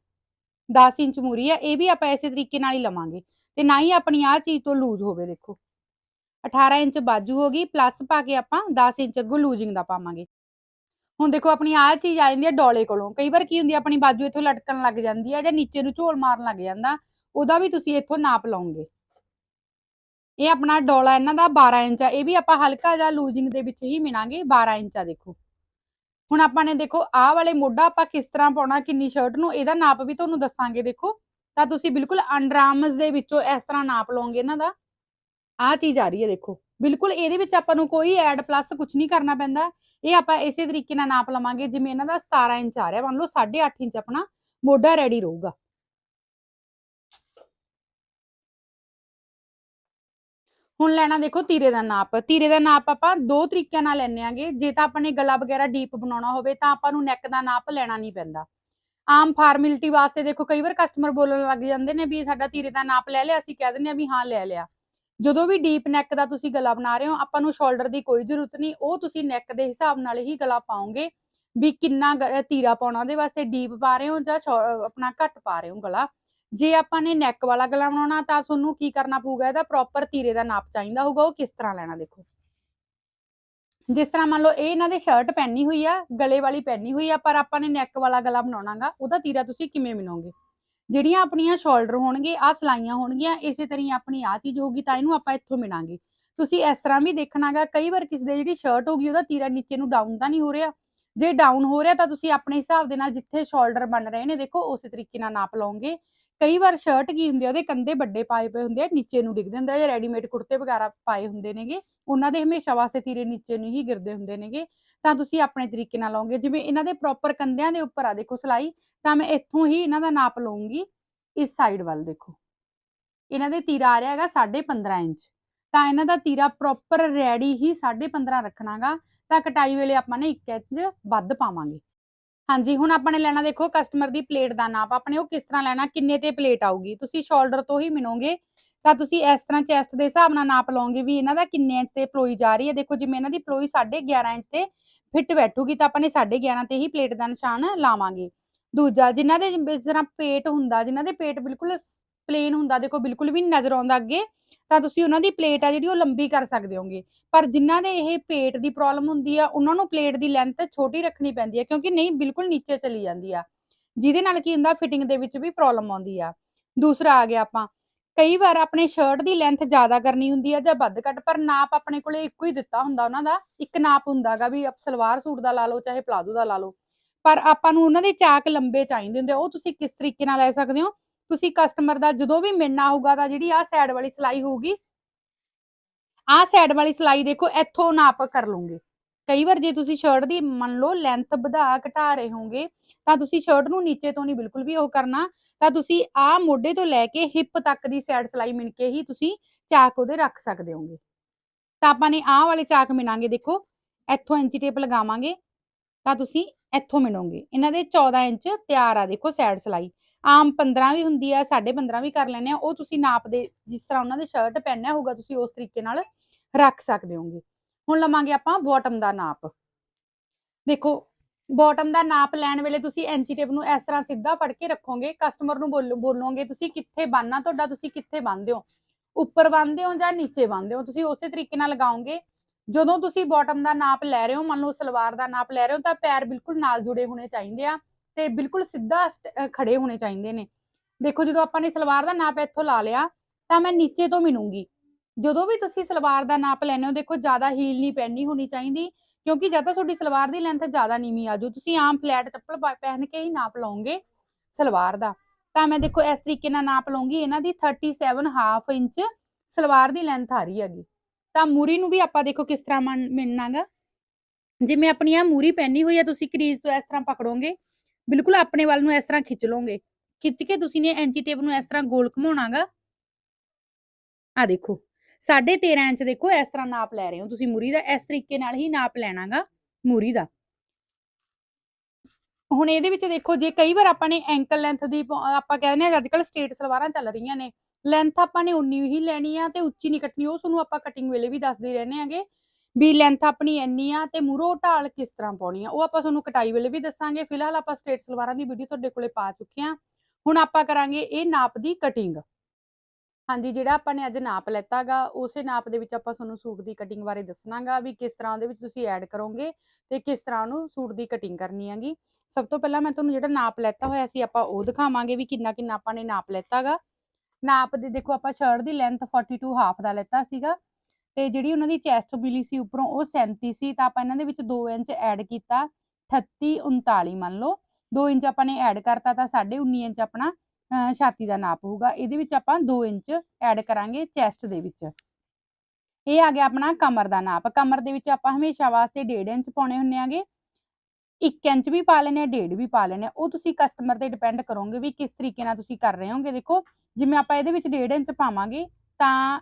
10 ਇੰਚ ਮੂਰੀ ਆ, ਇਹ ਵੀ ਆਪਾਂ ਐਸੇ ਤਰੀਕੇ ਨਾਲ ਹੀ ਲਵਾਂਗੇ, ਤੇ ਨਾ ਹੀ ਆਪਣੀ ਆਹ ਚੀਜ਼ ਤੋਂ ਲੂਜ਼ ਹੋਵੇ ਦੇਖੋ। 18 ਇੰਚ ਬਾਜੂ ਹੋ ਗਈ ਪਲੱਸ ਪਾ ਕੇ ਆਪਾਂ 10 ਇੰਚ ਅੱਗੋਂ ਲੂਜ਼ਿੰਗ ਦਾ ਪਾਵਾਂਗੇ। ਹੁਣ ਦੇਖੋ ਆਪਣੀ ਆਹ ਚੀਜ਼ ਆ ਜਾਂਦੀ ਹੈ ਡੋਲੇ ਕੋਲੋਂ, ਕਈ ਵਾਰ ਕੀ ਹੁੰਦੀ ਆ, ਆਪਣੀ ਬਾਜੂ ਇੱਥੋਂ ਲਟਕਣ ਲੱਗ ਜਾਂਦੀ ਹੈ ਜਾਂ ਨੀਚੇ ਨੂੰ ਝੋਲ ਮਾਰਨ ਲੱਗ ਜਾਂਦਾ, ਉਹਦਾ ਵੀ ਤੁਸੀਂ ਇੱਥੋਂ ਨਾਪ ਲਓਗੇ। ਇਹ ਆਪਣਾ ਡੋਲਾ ਇਹਨਾਂ ਦਾ 12 ਇੰਚ ਆ, ਇਹ ਵੀ ਆਪਾਂ ਹਲਕਾ ਜਿਹਾ ਲੂਜ਼ਿੰਗ ਦੇ ਵਿੱਚ ਹੀ ਮਿਣਾਂਗੇ 12 ਇੰਚ ਆ ਦੇਖੋ। ਹੁਣ ਆਪਾਂ ਨੇ ਦੇਖੋ, ਆਹ ਵਾਲੇ ਮੋਢਾ ਆਪਾਂ ਕਿਸ ਤਰ੍ਹਾਂ ਪਾਉਣਾ, ਕਿੰਨੀ ਸ਼ਰਟ ਨੂੰ, ਇਹਦਾ ਨਾਪ ਵੀ ਤੁਹਾਨੂੰ ਦੱਸਾਂਗੇ ਦੇਖੋ। ਤਾਂ ਤੁਸੀਂ ਬਿਲਕੁਲ ਅੰਡਰ ਆਰਮਸ ਦੇ ਵਿੱਚੋਂ ਇਸ ਤਰ੍ਹਾਂ ਨਾਪ ਲਓਗੇ ਇਹਨਾਂ ਦਾ। ਆਹ ਚੀਜ਼ ਆ ਰਹੀ ਹੈ ਦੇਖੋ। ਬਿਲਕੁਲ ਇਹਦੇ ਵਿੱਚ ਆਪਾਂ ਨੂੰ ਕੋਈ ਐਡ ਪਲੱਸ ਕੁਝ ਨਹੀਂ ਕਰਨਾ ਪੈਂਦਾ। ਇਹ ਆਪਾਂ ਇਸੇ ਤਰੀਕੇ ਨਾਲ ਨਾਪ ਲਵਾਂਗੇ, ਜਿਵੇਂ ਇਹਨਾਂ ਦਾ 17 ਇੰਚ ਆ ਰਿਹਾ, ਮੰਨ ਲਓ 8.5 ਇੰਚ ਆਪਣਾ ਮੋਢਾ ਰੈਡੀ ਰਹੂਗਾ। ਹੁਣ ਲੈਣਾ ਦੇਖੋ ਤੀਰੇ ਦਾ ਨਾਪ। ਤੀਰੇ ਦਾ ਨਾਪ ਆਪਾਂ ਦੋ ਤਰੀਕਿਆਂ ਨਾਲ ਲੈਣੇ ਆਂਗੇ। ਜੇ ਤਾਂ ਆਪਾਂ ਗਲਾ ਵਗੈਰਾ ਡੀਪ ਬਣਾਉਣਾ ਹੋਵੇ ਤਾਂ ਆਪਾਂ ਨੂੰ ਨੈਕ ਦਾ ਨਾਪ ਲੈਣਾ ਨਹੀਂ ਪੈਂਦਾ। ਆਮ ਫਾਰਮੈਲਿਟੀ ਵਾਸਤੇ ਦੇਖੋ ਕਈ ਵਾਰ ਕਸਟਮਰ ਬੋਲਣ ਲੱਗ ਜਾਂਦੇ ਨੇ ਵੀ ਸਾਡਾ ਤੀਰੇ ਦਾ ਨਾਪ ਲੈ ਲਿਆ, ਅਸੀਂ ਕਹਿ ਦਿੰਦੇ ਆ ਵੀ ਹਾਂ ਲੈ ਲਿਆ। ਜਦੋਂ ਵੀ ਡੀਪ ਨੈਕ ਦਾ ਤੁਸੀਂ ਗਲਾ ਬਣਾ ਰਹੇ ਹੋ, ਆਪਾਂ ਨੂੰ ਸ਼ੋਲਡਰ ਦੀ ਕੋਈ ਜ਼ਰੂਰਤ ਨਹੀਂ। ਉਹ ਤੁਸੀਂ ਨੈਕ ਦੇ ਹਿਸਾਬ ਨਾਲ ਹੀ ਗਲਾ ਪਾਓਗੇ ਵੀ ਕਿੰਨਾ ਤੀਰਾ ਪਾਉਣਾ ਉਹਦੇ ਵਾਸਤੇ ਡੀਪ ਪਾ ਰਹੇ ਹੋ ਜਾਂ ਆਪਣਾ ਘੱਟ ਪਾ ਰਹੇ ਹੋ ਗਲਾ। ਜੇ ਆਪਾਂ ਨੇ ਨੈਕ ਵਾਲਾ ਗਲਾ ਬਣਾਉਣਾ ਤਾਂ ਤੁਹਾਨੂੰ ਕੀ ਕਰਨਾ ਪਊਗਾ, ਇਹਦਾ ਪ੍ਰੋਪਰ ਤੀਰੇ ਦਾ ਨਾਪ ਚਾਹੀਦਾ ਹੋਊਗਾ, ਉਹ ਕਿਸ ਤਰ੍ਹਾਂ ਲੈਣਾ ਦੇਖੋ। ਜਿਸ ਤਰ੍ਹਾਂ ਮੰਨ ਲਓ ਇਹ ਇਹਨਾਂ ਦੇ ਸ਼ਰਟ ਪਹਿਨੀ ਹੋਈ ਆ, ਗਲੇ ਵਾਲੀ ਪਹਿਨੀ ਹੋਈ ਆ, ਪਰ ਆਪਾਂ ਨੇ ਨੈਕ ਵਾਲਾ ਗਲਾ ਬਣਾਉਣਾਗਾ, ਉਹਦਾ ਤੀਰਾ ਤੁਸੀਂ ਕਿਵੇਂ ਮਿਣੋਗੇ ਜਿਹੜੀਆਂ ਆਪਣੀਆਂ ਸ਼ੋਲਡਰ ਹੋਣਗੇ ਆ ਸਲਾਈਆਂ ਹੋਣਗੀਆਂ, ਇਸੇ ਤਰ੍ਹਾਂ ਆਪਣੀ ਆ ਚੀਜ਼ ਹੋਊਗੀ, ਤਾਂ ਇਹਨੂੰ ਆਪਾਂ ਇੱਥੋਂ ਮਿਣਾਂਗੇ ਤੁਸੀਂ ਇਸ ਤਰ੍ਹਾਂ ਵੀ ਦੇਖਣਾਗਾ, ਕਈ ਵਾਰ ਕਿਸੇ ਦੇ ਜਿਹੜੀ ਸ਼ਰਟ ਹੋਗੀ ਉਹਦਾ ਤੀਰਾ ਨੀਚੇ ਨੂੰ ਡਾਊਨ ਤਾਂ ਨਹੀਂ ਹੋ ਰਿਹਾ। ਜੇ ਡਾਊਨ ਹੋ ਰਿਹਾ ਤਾਂ ਤੁਸੀਂ ਆਪਣੇ ਹਿਸਾਬ ਦੇ ਨਾਲ ਜਿੱਥੇ ਸ਼ੋਲਡਰ ਬਣ ਰਹੇ ਨੇ, ਦੇਖੋ, ਉਸੇ ਤਰੀਕੇ ਨਾਲ ਨਾਪ ਲਓਗੇ। ਕਈ ਵਾਰ ਸ਼ਰਟ ਕੀ ਹੁੰਦੀ ਆ, ਉਹਦੇ ਕੰਦੇ ਵੱਡੇ ਪਾਏ ਪਏ ਹੁੰਦੇ ਆ, ਨੀਚੇ ਨੂੰ ਡਿੱਗਦੇ ਹੁੰਦੇ ਆ ਜਾਂ ਰੈਡੀਮੇਡ ਕੁੜਤੇ ਵਗੈਰਾ ਪਾਏ ਹੁੰਦੇ ਨੇਗੇ, ਉਹਨਾਂ ਦੇ ਹਮੇਸ਼ਾ ਵਾਸਤੇ ਤੀਰੇ ਨੀਚੇ ਨੂੰ ਹੀ ਗਿਰਦੇ ਹੁੰਦੇ ਨੇਗੇ। ਤਾਂ ਤੁਸੀਂ ਆਪਣੇ ਤਰੀਕੇ ਨਾਲ ਲਾਉਂਗੇ ਜਿਵੇਂ ਇਹਨਾਂ ਦੇ ਪ੍ਰੋਪਰ ਕੰਦਿਆਂ ਦੇ ਉੱਪਰ ਆ, ਦੇਖੋ ਸਲਾਈ, ਤਾਂ ਮੈਂ ਇੱਥੋਂ ਹੀ ਇਹਨਾਂ ਦਾ ਨਾਪ ਲਵਾਂਗੀ ਇਸ ਸਾਈਡ ਵੱਲ ਦੇਖੋ। ਇਹਨਾਂ ਦੇ ਤੀਰਾ ਆ ਰਿਹਾ ਹੈਗਾ 15.5 ਇੰਚ। ਤਾਂ ਇਹਨਾਂ ਦਾ ਤੀਰਾ ਪ੍ਰੋਪਰ ਰੈਡੀ ਹੀ 15.5 ਰੱਖਣਾਗਾ, ਤਾਂ ਕਟਾਈ ਵੇਲੇ ਆਪਾਂ ਨੇ 1 ਇੰਚ ਵੱਧ ਪਾਵਾਂਗੇ। ਹਾਂਜੀ, ਹੁਣ ਆਪਾਂ ਨੇ ਲੈਣਾ ਦੇਖੋ ਕਸਟਮਰ ਦੀ ਪਲੇਟ ਦਾ ਨਾਪ ਆਪਣੇ ਉਹ ਕਿਸ ਤਰ੍ਹਾਂ ਲੈਣਾ, ਕਿੰਨੇ ਤੇ ਪਲੇਟ ਆਊਗੀ? ਤੁਸੀਂ ਸ਼ੋਲਡਰ ਤੋਂ ਹੀ ਮਿਣੋਗੇ ਤਾਂ ਤੁਸੀਂ ਇਸ ਤਰ੍ਹਾਂ ਚੈਸਟ ਦੇ ਹਿਸਾਬ ਨਾਲ ਨਾਪ ਲਓਗੇ ਵੀ ਇਹਨਾਂ ਦਾ ਕਿੰਨੇ ਇੰਚ ਤੇ ਪਲੋਈ ਜਾ ਰਹੀ ਹੈ। ਦੇਖੋ, ਜਿਵੇਂ ਇਹਨਾਂ ਦੀ ਪਲੋਈ 11.5 ਇੰਚ ਤੇ ਫਿੱਟ ਬੈਠੂਗੀ, ਤਾਂ ਆਪਾਂ ਨੇ 11.5 ਤੇ ਹੀ ਪਲੇਟ ਦਾ ਨਿਸ਼ਾਨ ਲਾਵਾਂਗੇ। ਦੂਜਾ, ਜਿਨ੍ਹਾਂ ਦੇ ਜਿਸ ਤਰ੍ਹਾਂ ਪੇਟ ਹੁੰਦਾ, ਜਿਨ੍ਹਾਂ ਦੇ ਪੇਟ ਬਿਲਕੁਲ ਪਲੇਨ ਹੁੰਦਾ, ਦੇਖੋ ਬਿਲਕੁਲ ਵੀ ਨਜ਼ਰ ਆਉਂਦਾ ਅੱਗੇ ਤਾਂ ਤੁਸੀਂ ਉਹਨਾਂ ਦੀ ਪਲੇਟ ਆ ਜਿਹੜੀ ਉਹ ਲੰਬੀ ਕਰ ਸਕਦੇ ਹੋਗੇ। ਪਰ ਜਿਨ੍ਹਾਂ ਦੇ ਇਹ ਪੇਟ ਦੀ ਪ੍ਰੋਬਲਮ ਹੁੰਦੀ ਆ, ਉਹਨਾਂ ਨੂੰ ਪਲੇਟ ਦੀ ਲੈਂਥ ਛੋਟੀ ਰੱਖਣੀ ਪੈਂਦੀ ਹੈ ਕਿਉਂਕਿ ਨਹੀਂ, ਬਿਲਕੁਲ ਨੀਚੇ ਚਲੀ ਜਾਂਦੀ ਆ। ਜਿਹਦੇ ਨਾਲ ਕੀ ਹੁੰਦਾ ਫਿਟਿੰਗ ਦੇ ਵਿੱਚ ਵੀ ਪ੍ਰੋਬਲਮ ਆਉਂਦੀ ਆ। ਦੂਸਰਾ ਆ ਗਿਆ ਆਪਾਂ। ਕਈ ਵਾਰ ਆਪਣੇ ਸ਼ਰਟ ਦੀ ਲੈਂਥ ਜ਼ਿਆਦਾ ਕਰਨੀ ਹੁੰਦੀ ਆ ਜਾਂ ਵੱਧ ਘੱਟ, ਪਰ ਨਾਪ ਆਪਣੇ ਕੋਲੇ ਇੱਕੋ ਹੀ ਦਿੱਤਾ ਹੁੰਦਾ ਉਹਨਾਂ ਦਾ। ਇੱਕ ਨਾਪ ਹੁੰਦਾਗਾ ਵੀ ਆਪ ਸਲਵਾਰ ਸੂਟ ਦਾ ਲਾ ਲਓ, ਚਾਹੇ ਪਲਾਜ਼ੋ ਦਾ ਲਾ ਲਓ। ਪਰ ਆਪਾਂ ਨੂੰ ਉਹਨਾਂ ਦੇ ਚਾਕ ਲੰਬੇ ਚਾਹੀਦੇ ਹੁੰਦੇ ਆ। ਉਹ ਤੁਸੀਂ ਕਿਸ ਤਰੀਕੇ ਨਾਲ ਲੈ ਸਕਦੇ ਹੋ? ਤੁਸੀਂ ਕਸਟਮਰ ਦਾ ਜਦੋਂ ਵੀ ਮਿਲਣਾ ਹੋਊਗਾ ਤਾਂ ਜਿਹੜੀ ਆਹ ਸਾਈਡ ਵਾਲੀ ਸਲਾਈ ਹੋਊਗੀ, ਆਹ ਸਾਈਡ ਵਾਲੀ ਸਲਾਈ ਦੇਖੋ, ਇੱਥੋਂ ਨਾਪ ਕਰ ਲਓਗੇ ਕਈ ਵਾਰ ਜੇ ਤੁਸੀਂ ਸ਼ਰਟ ਦੀ ਮੰਨ ਲਓ ਲੈਂਥ ਵਧਾ ਘਟਾ ਰਹੇ ਹੋਗੇ ਤਾਂ ਤੁਸੀਂ ਸ਼ਰਟ ਨੂੰ ਨੀਚੇ ਤੋਂ ਨਹੀਂ ਬਿਲਕੁਲ ਵੀ ਉਹ ਕਰਨਾ, ਤਾਂ ਤੁਸੀਂ ਆਹ ਮੋਢੇ ਤੋਂ ਲੈ ਕੇ ਹਿੱਪ ਤੱਕ ਦੀ ਸਾਈਡ ਸਲਾਈ ਮਿਣ ਕੇ ਹੀ ਤੁਸੀਂ ਚਾਕ ਉਹਦੇ ਰੱਖ ਸਕਦੇ ਹੋਗੇ ਤਾਂ ਆਪਾਂ ਨੇ ਆਹ ਵਾਲੇ ਚਾਕ ਮਿਣਾਂਗੇ ਦੇਖੋ, ਇੱਥੋਂ ਇੰਚੀ ਟੇਪ ਲਗਾਵਾਂਗੇ, ਤਾਂ ਤੁਸੀਂ ਇੱਥੋਂ ਮਿਣੋਗੇ ਇਹਨਾਂ ਦੇ 14 ਇੰਚ ਤਿਆਰ ਆ, ਦੇਖੋ ਸਾਈਡ ਸਲਾਈ। ਆਮ 15 ਵੀ ਹੁੰਦੀ ਆ 15.5 ਵੀ ਕਰ ਲੈਣੇ ਆ, ਉਹ ਤੁਸੀਂ ਨਾਪ ਦੇ, ਜਿਸ ਤਰ੍ਹਾਂ ਉਹਨਾਂ ਦੇ ਸ਼ਰਟ ਪਹਿਨਿਆ ਹੋਊਗਾ, ਤੁਸੀਂ ਉਸ ਤਰੀਕੇ ਨਾਲ ਰੱਖ ਸਕਦੇ ਹੋਗੇ। ਹੁਣ ਲਵਾਂਗੇ ਆਪਾਂ ਬਾਟਮ ਦਾ ਨਾਪ। ਦੇਖੋ ਬਾਟਮ ਦਾ ਨਾਪ ਲੈਣ ਵੇਲੇ ਤੁਸੀਂ ਇੰਚੀ ਟੇਪ ਨੂੰ ਇਸ ਤਰ੍ਹਾਂ ਸਿੱਧਾ ਫੜ ਕੇ ਰੱਖੋਗੇ ਕਸਟਮਰ ਨੂੰ ਬੋਲੋ, ਬੋਲੋਗੇ, ਤੁਸੀਂ ਕਿੱਥੇ ਬੰਨਣਾ ਤੁਹਾਡਾ, ਤੁਸੀਂ ਕਿੱਥੇ ਬੰਨਦੇ ਹੋ? ਉੱਪਰ ਬੰਨਦੇ ਹੋ ਜਾਂ ਨੀਚੇ ਬੰਨਦੇ ਹੋ? ਤੁਸੀਂ ਉਸੇ ਤਰੀਕੇ ਨਾਲ ਲਗਾਓਗੇ। ਜਦੋਂ ਤੁਸੀਂ ਬਾਟਮ ਦਾ ਨਾਪ ਲੈ ਰਹੇ ਹੋ, ਮੰਨ ਲਓ ਸਲਵਾਰ ਦਾ ਨਾਪ ਲੈ ਰਹੇ ਹੋ, ਤਾਂ ਪੈਰ ਬਿਲਕੁਲ ਨਾਲ ਜੁੜੇ ਹੋਣੇ ਚਾਹੀਦੇ ਆ। ਤੇ ਬਿਲਕੁਲ ਸਿੱਧਾ ਖੜੇ ਹੋਣੇ ਚਾਹੀਦੇ ਨੇ। ਦੇਖੋ, ਜਦੋਂ ਆਪਾਂ ਨੇ ਸਲਵਾਰ ਦਾ ਨਾਪ ਇੱਥੋਂ ਲਾ ਲਿਆ, ਤਾਂ ਮੈਂ ਨੀਚੇ ਤੋਂ ਮਿਣੂੰਗੀ ਜਦੋਂ ਵੀ ਤੁਸੀਂ ਸਲਵਾਰ ਦਾ ਨਾਪ ਲੈਣੇ ਹੋ, ਦੇਖੋ, ਜ਼ਿਆਦਾ ਹੀਲ ਨਹੀਂ ਪੈਣੀ ਹੋਣੀ ਚਾਹੀਦੀ, ਕਿਉਂਕਿ ਜਦ ਤਾਂ ਤੁਹਾਡੀ ਸਲਵਾਰ ਦੀ ਲੈਂਥ ਜ਼ਿਆਦਾ ਨੀਵੀਂ ਆ ਜਾਊ। ਤੁਸੀਂ ਆਮ ਫਲੈਟ ਚੱਪਲ ਪਹਿਨ ਕੇ ਹੀ ਨਾਪ ਲਓਗੇ ਸਲਵਾਰ ਦਾ। ਤਾਂ ਮੈਂ ਦੇਖੋ, ਇਸ ਤਰੀਕੇ ਨਾਲ ਨਾਪ ਲਵਾਂਗੀ ਇਹਨਾਂ ਦੀ 37 ਹਾਫ ਇੰਚ ਸਲਵਾਰ ਦੀ ਲੈਂਥ ਆ ਰਹੀ ਹੈਗੀ। ਤਾਂ ਮੂਰੀ ਨੂੰ ਵੀ ਆਪਾਂ ਦੇਖੋ, ਕਿਸ ਤਰ੍ਹਾਂ ਮੰਨ- ਮਿਲਣਾਗਾ? ਜਿਵੇਂ ਆਪਣੀ ਆ ਮੂਰੀ ਪਹਿਨੀ ਹੋਈ ਆ, ਤੁਸੀਂ ਕਰੀਜ਼ ਤੋਂ ਇਸ ਤਰ੍ਹਾਂ ਪਕੜੋਗੇ ਬਿਲਕੁਲ ਆਪਣੇ ਵੱਲ ਨੂੰ ਇਸ ਤਰ੍ਹਾਂ ਖਿੱਚ ਲਓਗੇ। ਖਿੱਚ ਕੇ ਤੁਸੀਂ ਨੇ ਐਂਚੀ ਟੇਪ ਨੂੰ ਇਸ ਤਰ੍ਹਾਂ ਗੋਲ ਘੁਮਾਉਣਾਗਾ। ਆ ਦੇਖੋ 13.5 ਇੰਚ ਦੇਖੋ, ਇਸ ਤਰ੍ਹਾਂ ਨਾਪ ਲੈ ਰਹੇ ਹੋ ਤੁਸੀਂ ਮੂਰੀ ਦਾ, ਇਸ ਤਰੀਕੇ ਨਾਲ ਹੀ ਨਾਪ ਲੈਣਾਗਾ ਮੂਰੀ ਦਾ। ਹੁਣ ਇਹਦੇ ਵਿੱਚ ਦੇਖੋ, ਜੇ ਕਈ ਵਾਰ ਆਪਾਂ ਨੇ ਐਂਕਲ ਲੈਂਥ ਦੀ ਆਪਾਂ ਕਹਿੰਦੇ ਆ ਅੱਜ ਕੱਲ ਸਟੇਟ ਸਲਵਾਰਾਂ ਚੱਲ ਰਹੀਆਂ ਨੇ। ਲੈਂਥ ਆਪਾਂ ਨੇ ਉਨੀ ਹੀ ਲੈਣੀ ਆ ਤੇ ਉੱਚੀ ਨਹੀਂ ਕੱਟਣੀ, ਉਹ ਤੁਹਾਨੂੰ ਆਪਾਂ ਕਟਿੰਗ ਵੇਲੇ ਵੀ ਦੱਸਦੇ ਰਹਿੰਦੇ ਆਂਗੇ। ਵੀ ਲੈਂਥ ਆਪਣੀ ਇੰਨੀ ਆ ਤੇ ਮੂਰੋ ਢਾਲ ਕਿਸ ਤਰ੍ਹਾਂ ਪਾਉਣੀ ਆ? ਉਹ ਆਪਾਂ ਤੁਹਾਨੂੰ ਕਟਾਈ ਵੇਲੇ ਵੀ ਦੱਸਾਂਗੇ। ਫਿਲਹਾਲ ਆਪਾਂ ਸਟੇਟ ਸਲਵਾਰਾਂ ਦੀ ਵੀਡੀਓ ਤੁਹਾਡੇ ਕੋਲੇ ਪਾ ਚੁੱਕੇ ਆ। ਹੁਣ ਆਪਾਂ ਕਰਾਂਗੇ ਇਹ ਨਾਪ ਦੀ ਕਟਿੰਗ ਹਾਂਜੀ, ਜਿਹੜਾ ਆਪਾਂ ਨੇ ਅੱਜ ਨਾਪ ਲੈਤਾਗਾ, ਉਸੇ ਨਾਪ ਦੇ ਵਿੱਚ ਆਪਾਂ ਤੁਹਾਨੂੰ ਸੂਟ ਦੀ ਕਟਿੰਗ ਬਾਰੇ ਦੱਸਣਾਗਾ ਵੀ ਕਿਸ ਤਰ੍ਹਾਂ ਉਹਦੇ ਵਿੱਚ ਤੁਸੀਂ ਐਡ ਕਰੋਗੇ ਤੇ ਕਿਸ ਤਰ੍ਹਾਂ ਉਹਨੂੰ ਸੂਟ ਦੀ ਕਟਿੰਗ ਕਰਨੀ ਹੈਗੀ। ਸਭ ਤੋਂ ਪਹਿਲਾਂ ਮੈਂ ਤੁਹਾਨੂੰ ਜਿਹੜਾ ਨਾਪ ਲੈਤਾ ਹੋਇਆ ਸੀ, ਆਪਾਂ ਉਹ ਦਿਖਾਵਾਂਗੇ ਵੀ ਕਿੰਨਾ ਕਿੰਨਾ ਆਪਾਂ ਨੇ ਨਾਪ ਲੈਤਾਗਾ। ਨਾਪ ਦੇ ਦੇਖੋ, ਆਪਾਂ ਸ਼ਰਟ ਦੀ ਲੈਂਥ 42 ਹਾਫ ਦਾ ਲੈਤਾ ਸੀਗਾ। ਤੇ ਜਿਹੜੀ ਉਹਨਾਂ ਦੀ ਚੈਸਟ ਮਿਲੀ ਸੀ ਉੱਪਰੋਂ ਉਹ 37 ਸੀ, ਤਾਂ ਆਪਾਂ ਇਹਨਾਂ ਦੇ ਵਿੱਚ 2 ਇੰਚ ਐਡ ਕੀਤਾ 38 39 ਮੰਨ ਲਓ। 2 ਇੰਚ ਆਪਾਂ ਨੇ ਐਡ ਕਰਤਾ ਤਾਂ 19.5 ਇੰਚ ਆਪਣਾ ਛਾਤੀ ਦਾ ਨਾਪ ਹੋਊਗਾ। ਇਹਦੇ ਵਿੱਚ ਆਪਾਂ 2 ਇੰਚ ਐਡ ਕਰਾਂਗੇ ਚੈਸਟ ਦੇ ਵਿੱਚ। ਇਹ ਆ ਗਿਆ ਆਪਣਾ ਕਮਰ ਦਾ ਨਾਪ। ਕਮਰ ਦੇ ਵਿੱਚ ਆਪਾਂ ਹਮੇਸ਼ਾ ਵਾਸਤੇ 1.5 ਇੰਚ ਪਾਉਣੇ ਹੁੰਨੇ ਆਗੇ। 1 ਇੰਚ ਵੀ ਪਾ ਲੈਣੇ ਆ 1.5 ਵੀ ਪਾ ਲੈਣੇ ਆ। ਉਹ ਤੁਸੀਂ ਕਸਟਮਰ ਤੇ ਡਿਪੈਂਡ ਕਰੋਗੇ ਵੀ ਕਿਸ ਤਰੀਕੇ ਨਾਲ ਤੁਸੀਂ ਕਰ ਰਹੇ ਹੋਗੇ। ਦੇਖੋ, ਜਿਵੇਂ ਆਪਾਂ ਇਹਦੇ ਵਿੱਚ 1.5 ਇੰਚ ਪਾਵਾਂਗੇ, ਤਾਂ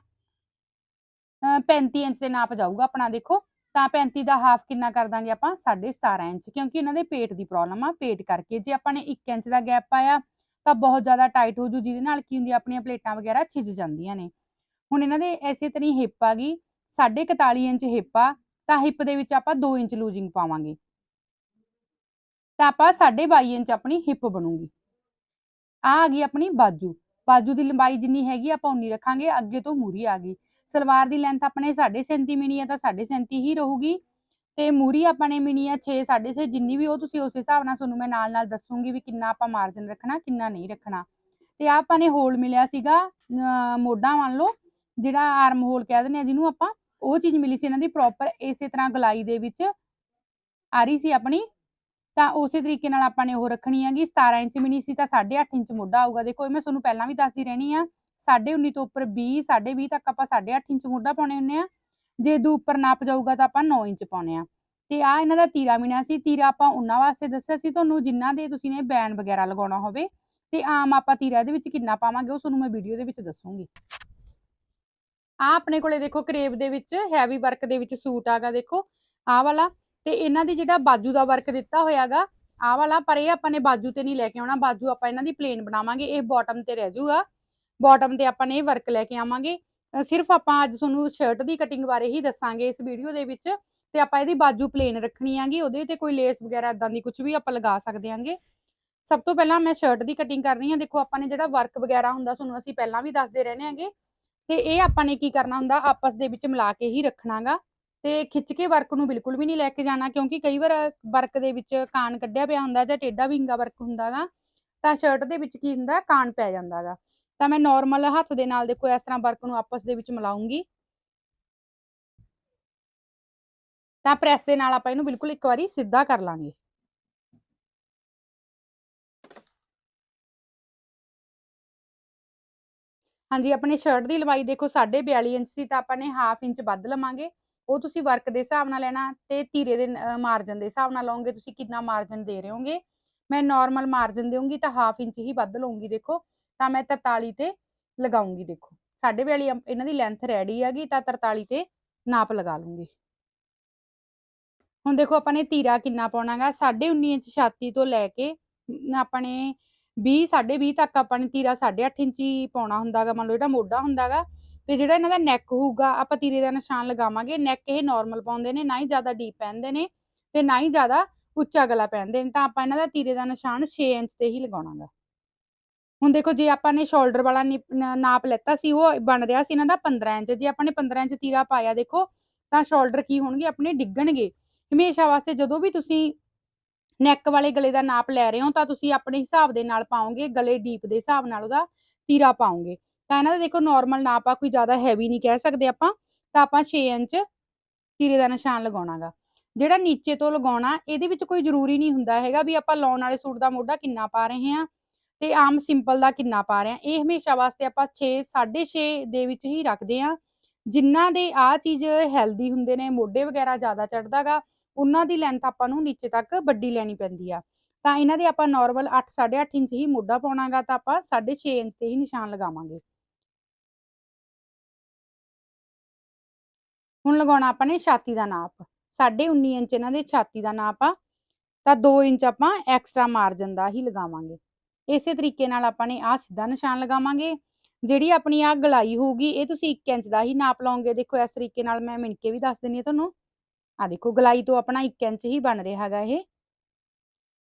35 ਇੰਚ ਦੇ ਨਾਪ ਜਾਊਗਾ ਆਪਣਾ, ਦੇਖੋ। ਤਾਂ 35 ਦਾ ਹਾਫ ਕਿੰਨਾ ਕਰ ਦਾਂਗੇ ਆਪਾਂ? 17.5 ਇੰਚ, ਕਿਉਂਕਿ ਇਹਨਾਂ ਦੇ ਪੇਟ ਦੀ ਪ੍ਰੋਬਲਮ ਆ, ਪੇਟ ਕਰਕੇ। ਜੇ ਆਪਾਂ ਨੇ 1 ਇੰਚ ਦਾ ਗੈਪ ਪਾਇਆ, ਤਾਂ ਬਹੁਤ ਜ਼ਿਆਦਾ ਟਾਈਟ ਹੋ ਜੂ, ਜਿਹਦੇ ਨਾਲ ਕੀ ਹੁੰਦੀ ਆਪਣੀਆਂ ਪਲੇਟਾਂ ਵਗੈਰਾ ਛਿੱਜ ਜਾਂਦੀਆਂ ਨੇ। ਹੁਣ ਇਹਨਾਂ ਦੇ ਐਸੇ ਤਰ੍ਹਾਂ ਹਿੱਪ ਆ ਗਈ 41 ਇੰਚ ਹਿੱਪ ਆ, ਤਾਂ ਹਿੱਪ ਦੇ ਵਿੱਚ ਆਪਾਂ 2 ਇੰਚ ਲੂਜਿੰਗ ਪਾਵਾਂਗੇ। ਤਾਂ ਆਪਾਂ 22 ਇੰਚ ਆਪਣੀ ਹਿੱਪ ਬਣੂਗੀ। ਆ ਆ ਗਈ ਆਪਣੀ ਬਾਜੂ। ਬਾਜੂ ਦੀ ਲੰਬਾਈ ਜਿੰਨੀ ਹੈਗੀ, ਆਪਾਂ ਉਨੀ ਰੱਖਾਂਗੇ, ਅੱਗੇ ਤੋਂ ਮੂਰੀ ਆ ਗਈ। ਸਲਵਾਰ ਦੀ ਲੈਂਥ ਆਪਣੇ 37.5 ਮਿਣੀ ਹੈ ਤਾਂ 37.5 ਹੀ ਰਹੂਗੀ। ਤੇ ਮੂਰੀ ਆਪਾਂ ਮਿਣੀ ਆ 6 6.5 ਜਿੰਨੀ ਵੀ ਉਹ ਤੁਸੀਂ ਉਸ ਹਿਸਾਬ ਨਾਲ ਤੁਹਾਨੂੰ ਮੈਂ ਨਾਲ ਨਾਲ ਦੱਸੂਗੀ ਵੀ ਕਿੰਨਾ ਆਪਾਂ ਮਾਰਜਨ ਰੱਖਣਾ, ਕਿੰਨਾ ਨਹੀਂ ਰੱਖਣਾ। ਤੇ ਆਹ ਆਪਾਂ ਨੇ ਹੋਲ ਮਿਲਿਆ ਸੀਗਾ ਮੋਢਾ ਮੰਨ ਲਓ ਜਿਹੜਾ ਆਰਮ ਹੋਲ ਕਹਿ ਦਿੰਦੇ ਆ ਜਿਹਨੂੰ ਆਪਾਂ, ਉਹ ਚੀਜ਼ ਮਿਲੀ ਸੀ ਇਹਨਾਂ ਦੀ ਪ੍ਰੋਪਰ ਇਸੇ ਤਰ੍ਹਾਂ ਗਲਾਈ ਦੇ ਵਿੱਚ। ਆ ਰਹੀ ਸੀ ਆਪਣੀ, ਤਾਂ ਉਸੇ ਤਰੀਕੇ ਨਾਲ ਆਪਾਂ ਨੇ ਉਹ ਰੱਖਣੀ ਹੈਗੀ 17 ਇੰਚ ਮਿਨੀ ਸੀ ਤਾਂ 8.5 ਇੰਚ ਮੋਢਾ ਆਊਗਾ। ਦੇਖੋ ਇਹ ਮੈਂ ਤੁਹਾਨੂੰ ਪਹਿਲਾਂ ਵੀ ਦੱਸਦੀ ਰਹਿਣੀ ਆ 19.5 ਤੋਂ ਉੱਪਰ 20 20.5 ਤੱਕ ਆਪਾਂ 8.5 ਇੰਚ ਮੋਢਾ ਪਾਉਣੇ ਹੁੰਨੇ ਆ। ਜੇ ਦੂ ਉੱਪਰ ਨਾਪ ਜਾਊਗਾ ਤਾਂ ਆਪਾਂ 9 ਇੰਚ ਪਾਉਣੇ ਆ। ਤੇ ਆ ਇਹਨਾਂ ਦਾ ਤੀਰਾ ਮਿਣਾ ਸੀ। ਤੀਰਾ ਆਪਾਂ ਉਹਨਾਂ ਵਾਸਤੇ ਦੱਸਿਆ ਸੀ। ਤੁਹਾਨੂੰ ਜਿਨ੍ਹਾਂ ਦੇ ਤੁਸੀਂ ਨੇ ਬੈਨ ਵਗੈਰਾ ਲਗਾਉਣਾ ਹੋਵੇ ਤੇ ਆਮ ਆਪਾਂ ਤੀਰਾ ਇਹਦੇ ਵਿੱਚ ਕਿੰਨਾ ਪਾਵਾਂਗੇ, ਉਹ ਤੁਹਾਨੂੰ ਮੈਂ ਵੀਡੀਓ ਦੇ ਵਿੱਚ ਦੱਸੂਗੀ। ਆ ਆਪਣੇ ਕੋਲੇ ਦੇਖੋ ਕਰੇਬ ਦੇ ਵਿੱਚ ਹੈਵੀ ਵਰਕ ਦੇ ਵਿੱਚ ਸੂਟ ਆਗਾ ਦੇਖੋ। ਆਹ ਵਾਲਾ ਤੇ ਇਹਨਾਂ ਦੀ ਜਿਹੜਾ ਬਾਜੂ ਦਾ ਵਰਕ ਦਿੱਤਾ ਹੋਇਆਗਾ, ਆਹ ਵਾਲਾ, ਪਰ ਇਹ ਆਪਾਂ ਨੇ ਬਾਜੂ ਤੇ ਨਹੀਂ ਲੈ ਕੇ ਆਉਣਾ। ਬਾਜੂ ਆਪਾਂ ਇਹਨਾਂ ਦੀ ਪਲੇਨ ਬਣਾਵਾਂਗੇ। ਇਹ ਬਾਟਮ ਤੇ ਰਹਿ ਜਾਊਗਾ। ਬਾਟਮ ਤੇ ਆਪਾਂ ਨੇ ਇਹ ਵਰਕ ਲੈ ਕੇ ਆਵਾਂਗੇ। ਸਿਰਫ ਆਪਾਂ ਅੱਜ ਤੁਹਾਨੂੰ ਸ਼ਰਟ ਦੀ ਕਟਿੰਗ ਬਾਰੇ ਹੀ ਦੱਸਾਂਗੇ ਇਸ ਵੀਡੀਓ ਦੇ ਵਿੱਚ। ਤੇ ਆਪਾਂ ਇਹਦੀ ਬਾਜੂ ਪਲੇਨ ਰੱਖਣੀ ਆਂਗੀ, ਉਹਦੇ ਤੇ ਕੋਈ ਲੇਸ ਵਗੈਰਾ ਇਦਾਂ ਦੀ ਕੁਝ ਵੀ ਆਪਾਂ ਲਗਾ ਸਕਦੇ ਆਂਗੇ। ਸਭ ਤੋਂ ਪਹਿਲਾਂ ਮੈਂ ਸ਼ਰਟ ਦੀ ਕਟਿੰਗ ਕਰ ਰਹੀ ਹਾਂ ਦੇਖੋ, ਆਪਾਂ ਨੇ ਜਿਹੜਾ ਵਰਕ ਵਗੈਰਾ ਹੁੰਦਾ, ਤੁਹਾਨੂੰ ਅਸੀਂ ਪਹਿਲਾਂ ਵੀ ਦੱਸਦੇ ਰਹਿੰਦੇ ਆਂਗੇ। ਤੇ ਇਹ ਆਪਾਂ ਨੇ ਕੀ ਕਰਨਾ ਹੁੰਦਾ, ਆਪਸ ਦੇ ਵਿੱਚ ਮਿਲਾ ਕੇ ਹੀ ਰੱਖਣਾਗਾ। ਤੇ ਖਿੱਚ ਕੇ ਵਰਕ ਨੂੰ ਬਿਲਕੁਲ ਵੀ ਨਹੀਂ ਲੈ ਕੇ ਜਾਣਾ, ਕਿਉਂਕਿ ਕਈ ਵਾਰ ਵਰਕ ਦੇ ਵਿੱਚ ਕਾਨ ਕੱਢਿਆ ਪਿਆ ਹੁੰਦਾ ਜਾਂ ਟੇਢਾ ਵਿੰਗਾ ਵਰਕ ਹੁੰਦਾਗਾ, ਤਾਂ ਸ਼ਰਟ ਦੇ ਵਿੱਚ ਕੀ ਹੁੰਦਾ, ਕਾਨ ਪੈ ਜਾਂਦਾਗਾ। ਤਾਂ ਮੈਂ ਨਾਰਮਲ ਹੱਥ ਦੇ ਨਾਲ ਦੇਖੋ ਇਸ ਤਰ੍ਹਾਂ ਵਰਕ ਨੂੰ ਆਪਸ ਦੇ ਵਿੱਚ ਮਿਲਾਉਂਗੀ। ਤਾਂ ਪ੍ਰੈਸ ਦੇ ਨਾਲ ਆਪਾਂ ਇਹਨੂੰ ਬਿਲਕੁਲ ਇੱਕ ਵਾਰੀ ਸਿੱਧਾ ਕਰ ਲਾਂਗੇ। ਹਾਂਜੀ, ਆਪਣੇ ਸ਼ਰਟ ਦੀ ਲੰਬਾਈ ਦੇਖੋ 42.5 ਇੰਚ ਸੀ ਤਾਂ ਆਪਾਂ ਨੇ ਹਾਫ ਇੰਚ ਵੱਧ ਲਵਾਂਗੇ। ਉਹ ਤੁਸੀਂ ਵਰਕ ਦੇ ਹਿਸਾਬ ਨਾਲ ਲੈਣਾ ਤੇ ਧੀਰੇ ਦੇ ਮਾਰਜਨ ਦੇ ਹਿਸਾਬ ਨਾਲ ਲਓਗੇ, ਤੁਸੀਂ ਕਿੰਨਾ ਮਾਰਜਨ ਦੇ ਰਹੇ ਹੋਗੇ। ਮੈਂ ਨਾਰਮਲ ਮਾਰਜਨ ਦੇਵਾਂਗੀ ਤਾਂ ਹਾਫ ਇੰਚ ਹੀ ਵੱਧ ਲਵਾਂਗੀ ਦੇਖੋ। ਤਾਂ ਮੈਂ 43 ਤੇ ਲਗਾਉਂਗੀ, ਦੇਖੋ। 42 ਇਹਨਾਂ ਦੀ ਲੈਂਥ ਰੈਡੀ ਹੈਗੀ ਤਾਂ 43 ਤੇ ਨਾਪ ਲਗਾ ਲੂੰਗੀ। ਹੁਣ ਦੇਖੋ ਆਪਾਂ ਨੇ ਤੀਰਾ ਕਿੰਨਾ ਪਾਉਣਾਗਾ 19.5 ਇੰਚ ਛਾਤੀ ਤੋਂ ਲੈ ਕੇ ਆਪਣੇ ਆਪਾਂ ਨੇ 20 20.5 ਤੱਕ ਆਪਾਂ ਨੇ ਤੀਰਾ 8.5 ਇੰਚ ਹੀ ਪਾਉਣਾ ਹੁੰਦਾਗਾ ਮੰਨ ਲਓ ਜਿਹੜਾ ਮੋਢਾ ਹੁੰਦਾਗਾ ਤੇ ਜਿਹੜਾ ਇਹਨਾਂ ਦਾ ਨੈਕ ਹੋਊਗਾ, ਆਪਾਂ ਤੀਰੇ ਦਾ ਨਿਸ਼ਾਨ ਲਗਾਵਾਂਗੇ। ਨੈਕ ਇਹ ਨਾਰਮਲ ਪਾਉਂਦੇ ਨੇ, ਨਾ ਹੀ ਜ਼ਿਆਦਾ ਡੀਪ ਪਹਿਨਦੇ ਨੇ ਤੇ ਨਾ ਹੀ ਜ਼ਿਆਦਾ ਉੱਚਾ ਗਲਾ ਪਹਿਨਦੇ ਨੇ। ਤਾਂ ਆਪਾਂ ਇਹਨਾਂ ਦਾ ਤੀਰੇ ਦਾ ਨਿਸ਼ਾਨ 6 ਇੰਚ ਤੇ ਹੀ ਲਗਾਉਣਾਗਾ ਹੁਣ ਦੇਖੋ ਜੇ ਆਪਾਂ ਨੇ ਸ਼ੋਲਡਰ ਵਾਲਾ ਨਿਪ- ਨਾਪ ਲੈਤਾ ਸੀ, ਉਹ ਬਣ ਰਿਹਾ ਸੀ ਇਹਨਾਂ ਦਾ 15 ਇੰਚ। ਜੇ ਆਪਾਂ ਨੇ 15 ਇੰਚ ਤੀਰਾ ਪਾਇਆ ਦੇਖੋ, ਤਾਂ ਸ਼ੋਲਡਰ ਕੀ ਹੋਣਗੇ? ਆਪਣੇ ਡਿੱਗਣਗੇ। ਹਮੇਸ਼ਾ ਵਾਸਤੇ ਜਦੋਂ ਵੀ ਤੁਸੀਂ ਨੈਕ ਵਾਲੇ ਗਲੇ ਦਾ ਨਾਪ ਲੈ ਰਹੇ ਹੋ, ਤਾਂ ਤੁਸੀਂ ਆਪਣੇ ਹਿਸਾਬ ਦੇ ਨਾਲ ਪਾਓਗੇ, ਗਲੇ ਡੀਪ ਦੇ ਹਿਸਾਬ ਨਾਲ ਉਹਦਾ ਤੀਰਾ ਪਾਓਗੇ। ਤਾਂ ਇਹਨਾਂ ਦਾ ਦੇਖੋ ਨਾਰਮਲ ਨਾਪ ਆ, ਕੋਈ ਜ਼ਿਆਦਾ ਹੈਵੀ ਨਹੀਂ ਕਹਿ ਸਕਦੇ ਆਪਾਂ। ਤਾਂ ਆਪਾਂ 6 ਇੰਚ ਤੀਰੇ ਦਾ ਨਿਸ਼ਾਨ ਲਗਾਉਣਾਗਾ। ਜਿਹੜਾ ਨੀਚੇ ਤੋਂ ਲਗਾਉਣਾ, ਇਹਦੇ ਵਿੱਚ ਕੋਈ ਜ਼ਰੂਰੀ ਨਹੀਂ ਹੁੰਦਾ ਹੈਗਾ ਵੀ ਆਪਾਂ ਲਾਉਣ ਵਾਲੇ ਸੂਟ ਦਾ ਮੋਢਾ ਕਿੰਨਾ ਪਾ ਰਹੇ ਹਾਂ। ਤੇ ਆਮ ਸਿੰਪਲ ਦਾ ਕਿੰਨਾ ਪਾ ਰਹੇ ਹਾਂ? ਇਹ ਹਮੇਸ਼ਾ ਵਾਸਤੇ ਆਪਾਂ 6 6.5 ਦੇ ਵਿੱਚ ਹੀ ਰੱਖਦੇ ਹਾਂ। ਜਿਨ੍ਹਾਂ ਦੇ ਆ ਚੀਜ਼ ਹੈਲਦੀ ਹੁੰਦੇ ਨੇ, ਮੋਢੇ ਵਗੈਰਾ ਜ਼ਿਆਦਾ ਚੜਦਾਗਾ ਉਹਨਾਂ ਦੀ ਲੈਂਥ ਆਪਾਂ ਨੂੰ ਨੀਚੇ ਤੱਕ ਵੱਡੀ ਲੈਣੀ ਪੈਂਦੀ ਆ। ਤਾਂ ਇਹਨਾਂ ਦੇ ਆਪਾਂ ਨਾਰਮਲ 8 8.5 ਇੰਚ ਹੀ ਮੋਢਾ ਪਾਉਣਾਗਾ ਤਾਂ ਆਪਾਂ 6.5 ਇੰਚ ਤੇ ਹੀ ਨਿਸ਼ਾਨ ਲਗਾਵਾਂਗੇ। ਹੁਣ ਲਗਾਉਣਾ ਆਪਾਂ ਨੇ ਛਾਤੀ ਦਾ ਨਾਪ। 19.5 ਇੰਚ ਇਹਨਾਂ ਦੇ ਛਾਤੀ ਦਾ ਨਾਪ ਆ। ਤਾਂ 2 ਇੰਚ ਆਪਾਂ ਐਕਸਟਰਾ ਮਾਰਜਨ ਦਾ ਹੀ ਲਗਾਵਾਂਗੇ। ਇਸੇ ਤਰੀਕੇ ਨਾਲ ਆਪਾਂ ਨੇ ਆ ਸਿੱਧਾ ਨਿਸ਼ਾਨ ਲਗਾਵਾਂਗੇ। ਜਿਹੜੀ ਆਪਣੀ ਆ ਗਲਾਈ ਹੋਊਗੀ, ਇਹ ਤੁਸੀਂ 1 ਇੰਚ ਦਾ ਹੀ ਨਾਪ ਲਓਗੇ। ਦੇਖੋ, ਇਸ ਤਰੀਕੇ ਨਾਲ ਮੈਂ ਮਿਣ ਕੇ ਵੀ ਦੱਸ ਦਿੰਨੀ ਆ ਤੁਹਾਨੂੰ। ਆ ਦੇਖੋ, ਗਲਾਈ ਤੋਂ ਆਪਣਾ 1 ਇੰਚ ਹੀ ਬਣ ਰਿਹਾ ਹੈਗਾ ਇਹ।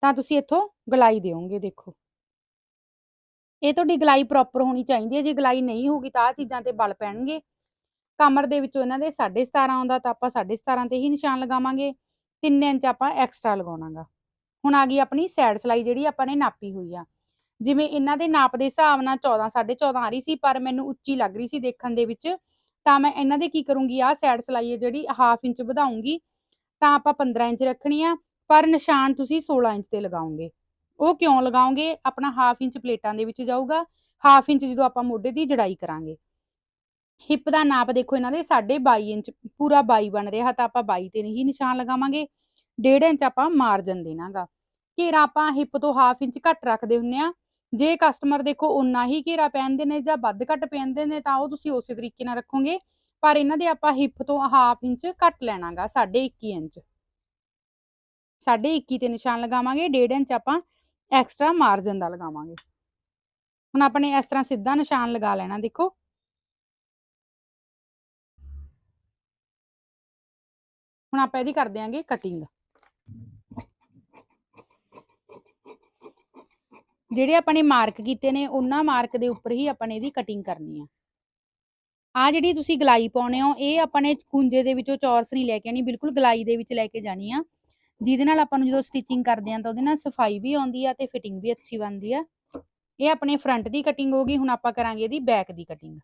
ਤਾਂ ਤੁਸੀਂ ਇੱਥੋਂ ਗਲਾਈ ਦਿਓਗੇ, ਦੇਖੋ। ਇਹ ਤੁਹਾਡੀ ਗਲਾਈ ਪ੍ਰੋਪਰ ਹੋਣੀ ਚਾਹੀਦੀ ਹੈ। ਜੇ ਗਲਾਈ ਨਹੀਂ ਹੋਊਗੀ ਤਾਂ ਆ ਚੀਜ਼ਾਂ ਤੇ ਬਲ ਪੈਣਗੇ। ਕਮਰ ਦੇ ਵਿੱਚੋਂ ਇਹਨਾਂ ਦੇ 17.5 ਆਉਂਦਾ ਤਾਂ ਆਪਾਂ 17.5 ਤੇ ਹੀ ਨਿਸ਼ਾਨ ਲਗਾਵਾਂਗੇ। 3 ਇੰਚ ਆਪਾਂ ਐਕਸਟਰਾ ਲਗਾਉਣਾਗਾ। ਹੁਣ ਆ ਗਈ ਆਪਣੀ ਸਾਈਡ ਸਲਾਈ ਜਿਹੜੀ ਆਪਾਂ ਨੇ ਨਾਪੀ ਹੋਈ ਆ। ਜਿਵੇਂ ਇਹਨਾਂ ਦੇ ਨਾਪ ਦੇ ਹਿਸਾਬ ਨਾਲ 14 14.5 ਆ ਰਹੀ ਸੀ, ਪਰ ਮੈਨੂੰ ਉੱਚੀ ਲੱਗ ਰਹੀ ਸੀ ਦੇਖਣ ਦੇ ਵਿੱਚ, ਤਾਂ ਮੈਂ ਇਹਨਾਂ ਦੇ ਕੀ ਕਰੂੰਗੀ ਆ ਸਾਈਡ ਸਲਾਈ ਹੈ ਜਿਹੜੀ ਹਾਫ ਇੰਚ ਵਧਾਉਂਗੀ, ਤਾਂ ਆਪਾਂ 15 ਇੰਚ ਰੱਖਣੀ ਆ, ਪਰ ਨਿਸ਼ਾਨ ਤੁਸੀਂ 16 ਇੰਚ ਤੇ ਲਗਾਓਗੇ। ਉਹ ਕਿਉਂ ਲਗਾਓਗੇ? ਆਪਣਾ ਹਾਫ ਇੰਚ ਪਲੇਟਾਂ ਦੇ ਵਿੱਚ ਜਾਊਗਾ ਹਾਫ ਇੰਚ ਜਦੋਂ ਆਪਾਂ ਮੋਢੇ ਦੀ ਜੜਾਈ ਕਰਾਂਗੇ। ਹਿੱਪ ਦਾ ਨਾਪ ਦੇਖੋ ਇਹਨਾਂ ਦੇ 22 ਇੰਚ, ਪੂਰਾ 22 ਬਣ ਰਿਹਾ, ਤਾਂ ਆਪਾਂ 22 ਤੇ ਨਹੀਂ ਨਿਸ਼ਾਨ ਲਗਾਵਾਂਗੇ 1.5 ਇੰਚ ਆਪਾਂ ਮਾਰਜਨ ਦੇਣਾਗਾ। ਘੇਰਾ ਆਪਾਂ ਹਿੱਪ ਤੋਂ ਹਾਫ ਇੰਚ ਘੱਟ ਰੱਖਦੇ ਹੁੰਨੇ ਆ ਜੇ ਕਸਟਮਰ ਦੇਖੋ ਉਨਾ ਹੀ ਘੇਰਾ ਪਹਿਨਦੇ ਨੇ ਜਾਂ ਵੱਧ ਘੱਟ ਪਹਿਨਦੇ ਨੇ ਤਾਂ ਉਹ ਤੁਸੀਂ ਉਸੇ ਤਰੀਕੇ ਨਾਲ ਰੱਖੋਗੇ, ਪਰ ਇਹਨਾਂ ਦੇ ਆਪਾਂ ਹਿੱਪ ਤੋਂ ਹਾਫ ਇੰਚ ਘੱਟ ਲੈਣਾਗਾ 21.5 ਇੰਚ। 21.5 ਤੇ ਨਿਸ਼ਾਨ ਲਗਾਵਾਂਗੇ 1.5 ਇੰਚ ਆਪਾਂ ਐਕਸਟਰਾ ਮਾਰਜਨ ਦਾ ਲਗਾਵਾਂਗੇ। ਹੁਣ ਆਪਣੇ ਇਸ ਤਰ੍ਹਾਂ ਸਿੱਧਾ ਨਿਸ਼ਾਨ ਲਗਾ ਲੈਣਾ, ਦੇਖੋ। ਹੁਣ ਆਪਾਂ ਇਹਦੀ ਕਰ ਦਿਆਂਗੇ ਕਟਿੰਗ ਜਿਹੜੇ ਆਪਾਂ ਨੇ ਮਾਰਕ ਕੀਤੇ ਨੇ, ਉਹਨਾਂ ਮਾਰਕ ਦੇ ਉੱਪਰ ਹੀ ਆਪਾਂ ਨੇ ਇਹਦੀ ਕਟਿੰਗ ਕਰਨੀ ਆ। ਆ ਜਿਹੜੀ ਤੁਸੀਂ ਗਲਾਈ ਪਾਉਣੇ ਹੋ, ਇਹ ਆਪਾਂ ਨੇ ਕੁੰਜੇ ਦੇ ਵਿੱਚੋਂ ਚੌਰਸ ਨਹੀਂ ਲੈ ਕੇ ਆਣੀ ਬਿਲਕੁਲ ਗਲਾਈ ਦੇ ਵਿੱਚ ਲੈ ਕੇ ਜਾਣੀ ਆ। ਜਿਹਦੇ ਨਾਲ ਆਪਾਂ ਨੂੰ ਜਦੋਂ ਸਟਿਚਿੰਗ ਕਰਦੇ ਆ ਤਾਂ ਉਹਦੇ ਨਾਲ ਸਫ਼ਾਈ ਵੀ ਆਉਂਦੀ ਆ ਤੇ ਫਿਟਿੰਗ ਵੀ ਅੱਛੀ ਬਣਦੀ ਆ। ਇਹ ਆਪਣੇ ਫਰੰਟ ਦੀ ਕਟਿੰਗ ਹੋ ਗਈ, ਹੁਣ ਆਪਾਂ ਕਰਾਂਗੇ ਇਹਦੀ ਬੈਕ ਦੀ ਕਟਿੰਗ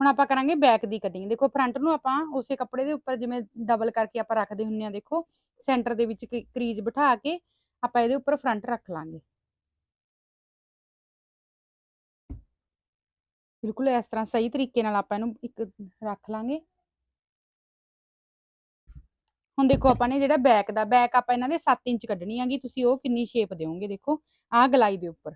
ਹੁਣ ਆਪਾਂ ਕਰਾਂਗੇ ਬੈਕ ਦੀ ਕਟਿੰਗ ਦੇਖੋ ਫਰੰਟ ਨੂੰ ਆਪਾਂ ਉਸੇ ਕੱਪੜੇ ਦੇ ਉੱਪਰ ਜਿਵੇਂ ਡਬਲ ਕਰਕੇ ਆਪਾਂ ਰੱਖਦੇ ਹੁੰਨੇ ਆ ਦੇਖੋ ਸੈਂਟਰ ਦੇ ਵਿੱਚ ਕਰੀਜ਼ ਬਿਠਾ ਕੇ ਆਪਾਂ ਇਹਦੇ ਉੱਪਰ ਫਰੰਟ ਰੱਖ ਲਾਂਗੇ। ਬਿਲਕੁਲ ਇਸ ਤਰ੍ਹਾਂ ਸਹੀ ਤਰੀਕੇ ਨਾਲ ਆਪਾਂ ਇਹਨੂੰ ਇੱਕ ਰੱਖ ਲਾਂਗੇ। ਹੁਣ ਦੇਖੋ ਆਪਾਂ ਨੇ ਜਿਹੜਾ ਬੈਕ ਦਾ ਬੈਕ ਆਪਾਂ ਇਹਨਾਂ ਦੇ 7 ਇੰਚ ਕੱਢਣੀ ਹੈਗੀ, ਤੁਸੀਂ ਉਹ ਕਿੰਨੀ ਸ਼ੇਪ ਦਿਓਗੇ ਦੇਖੋ, ਆਹ ਗਲਾਈ ਦੇ ਉੱਪਰ।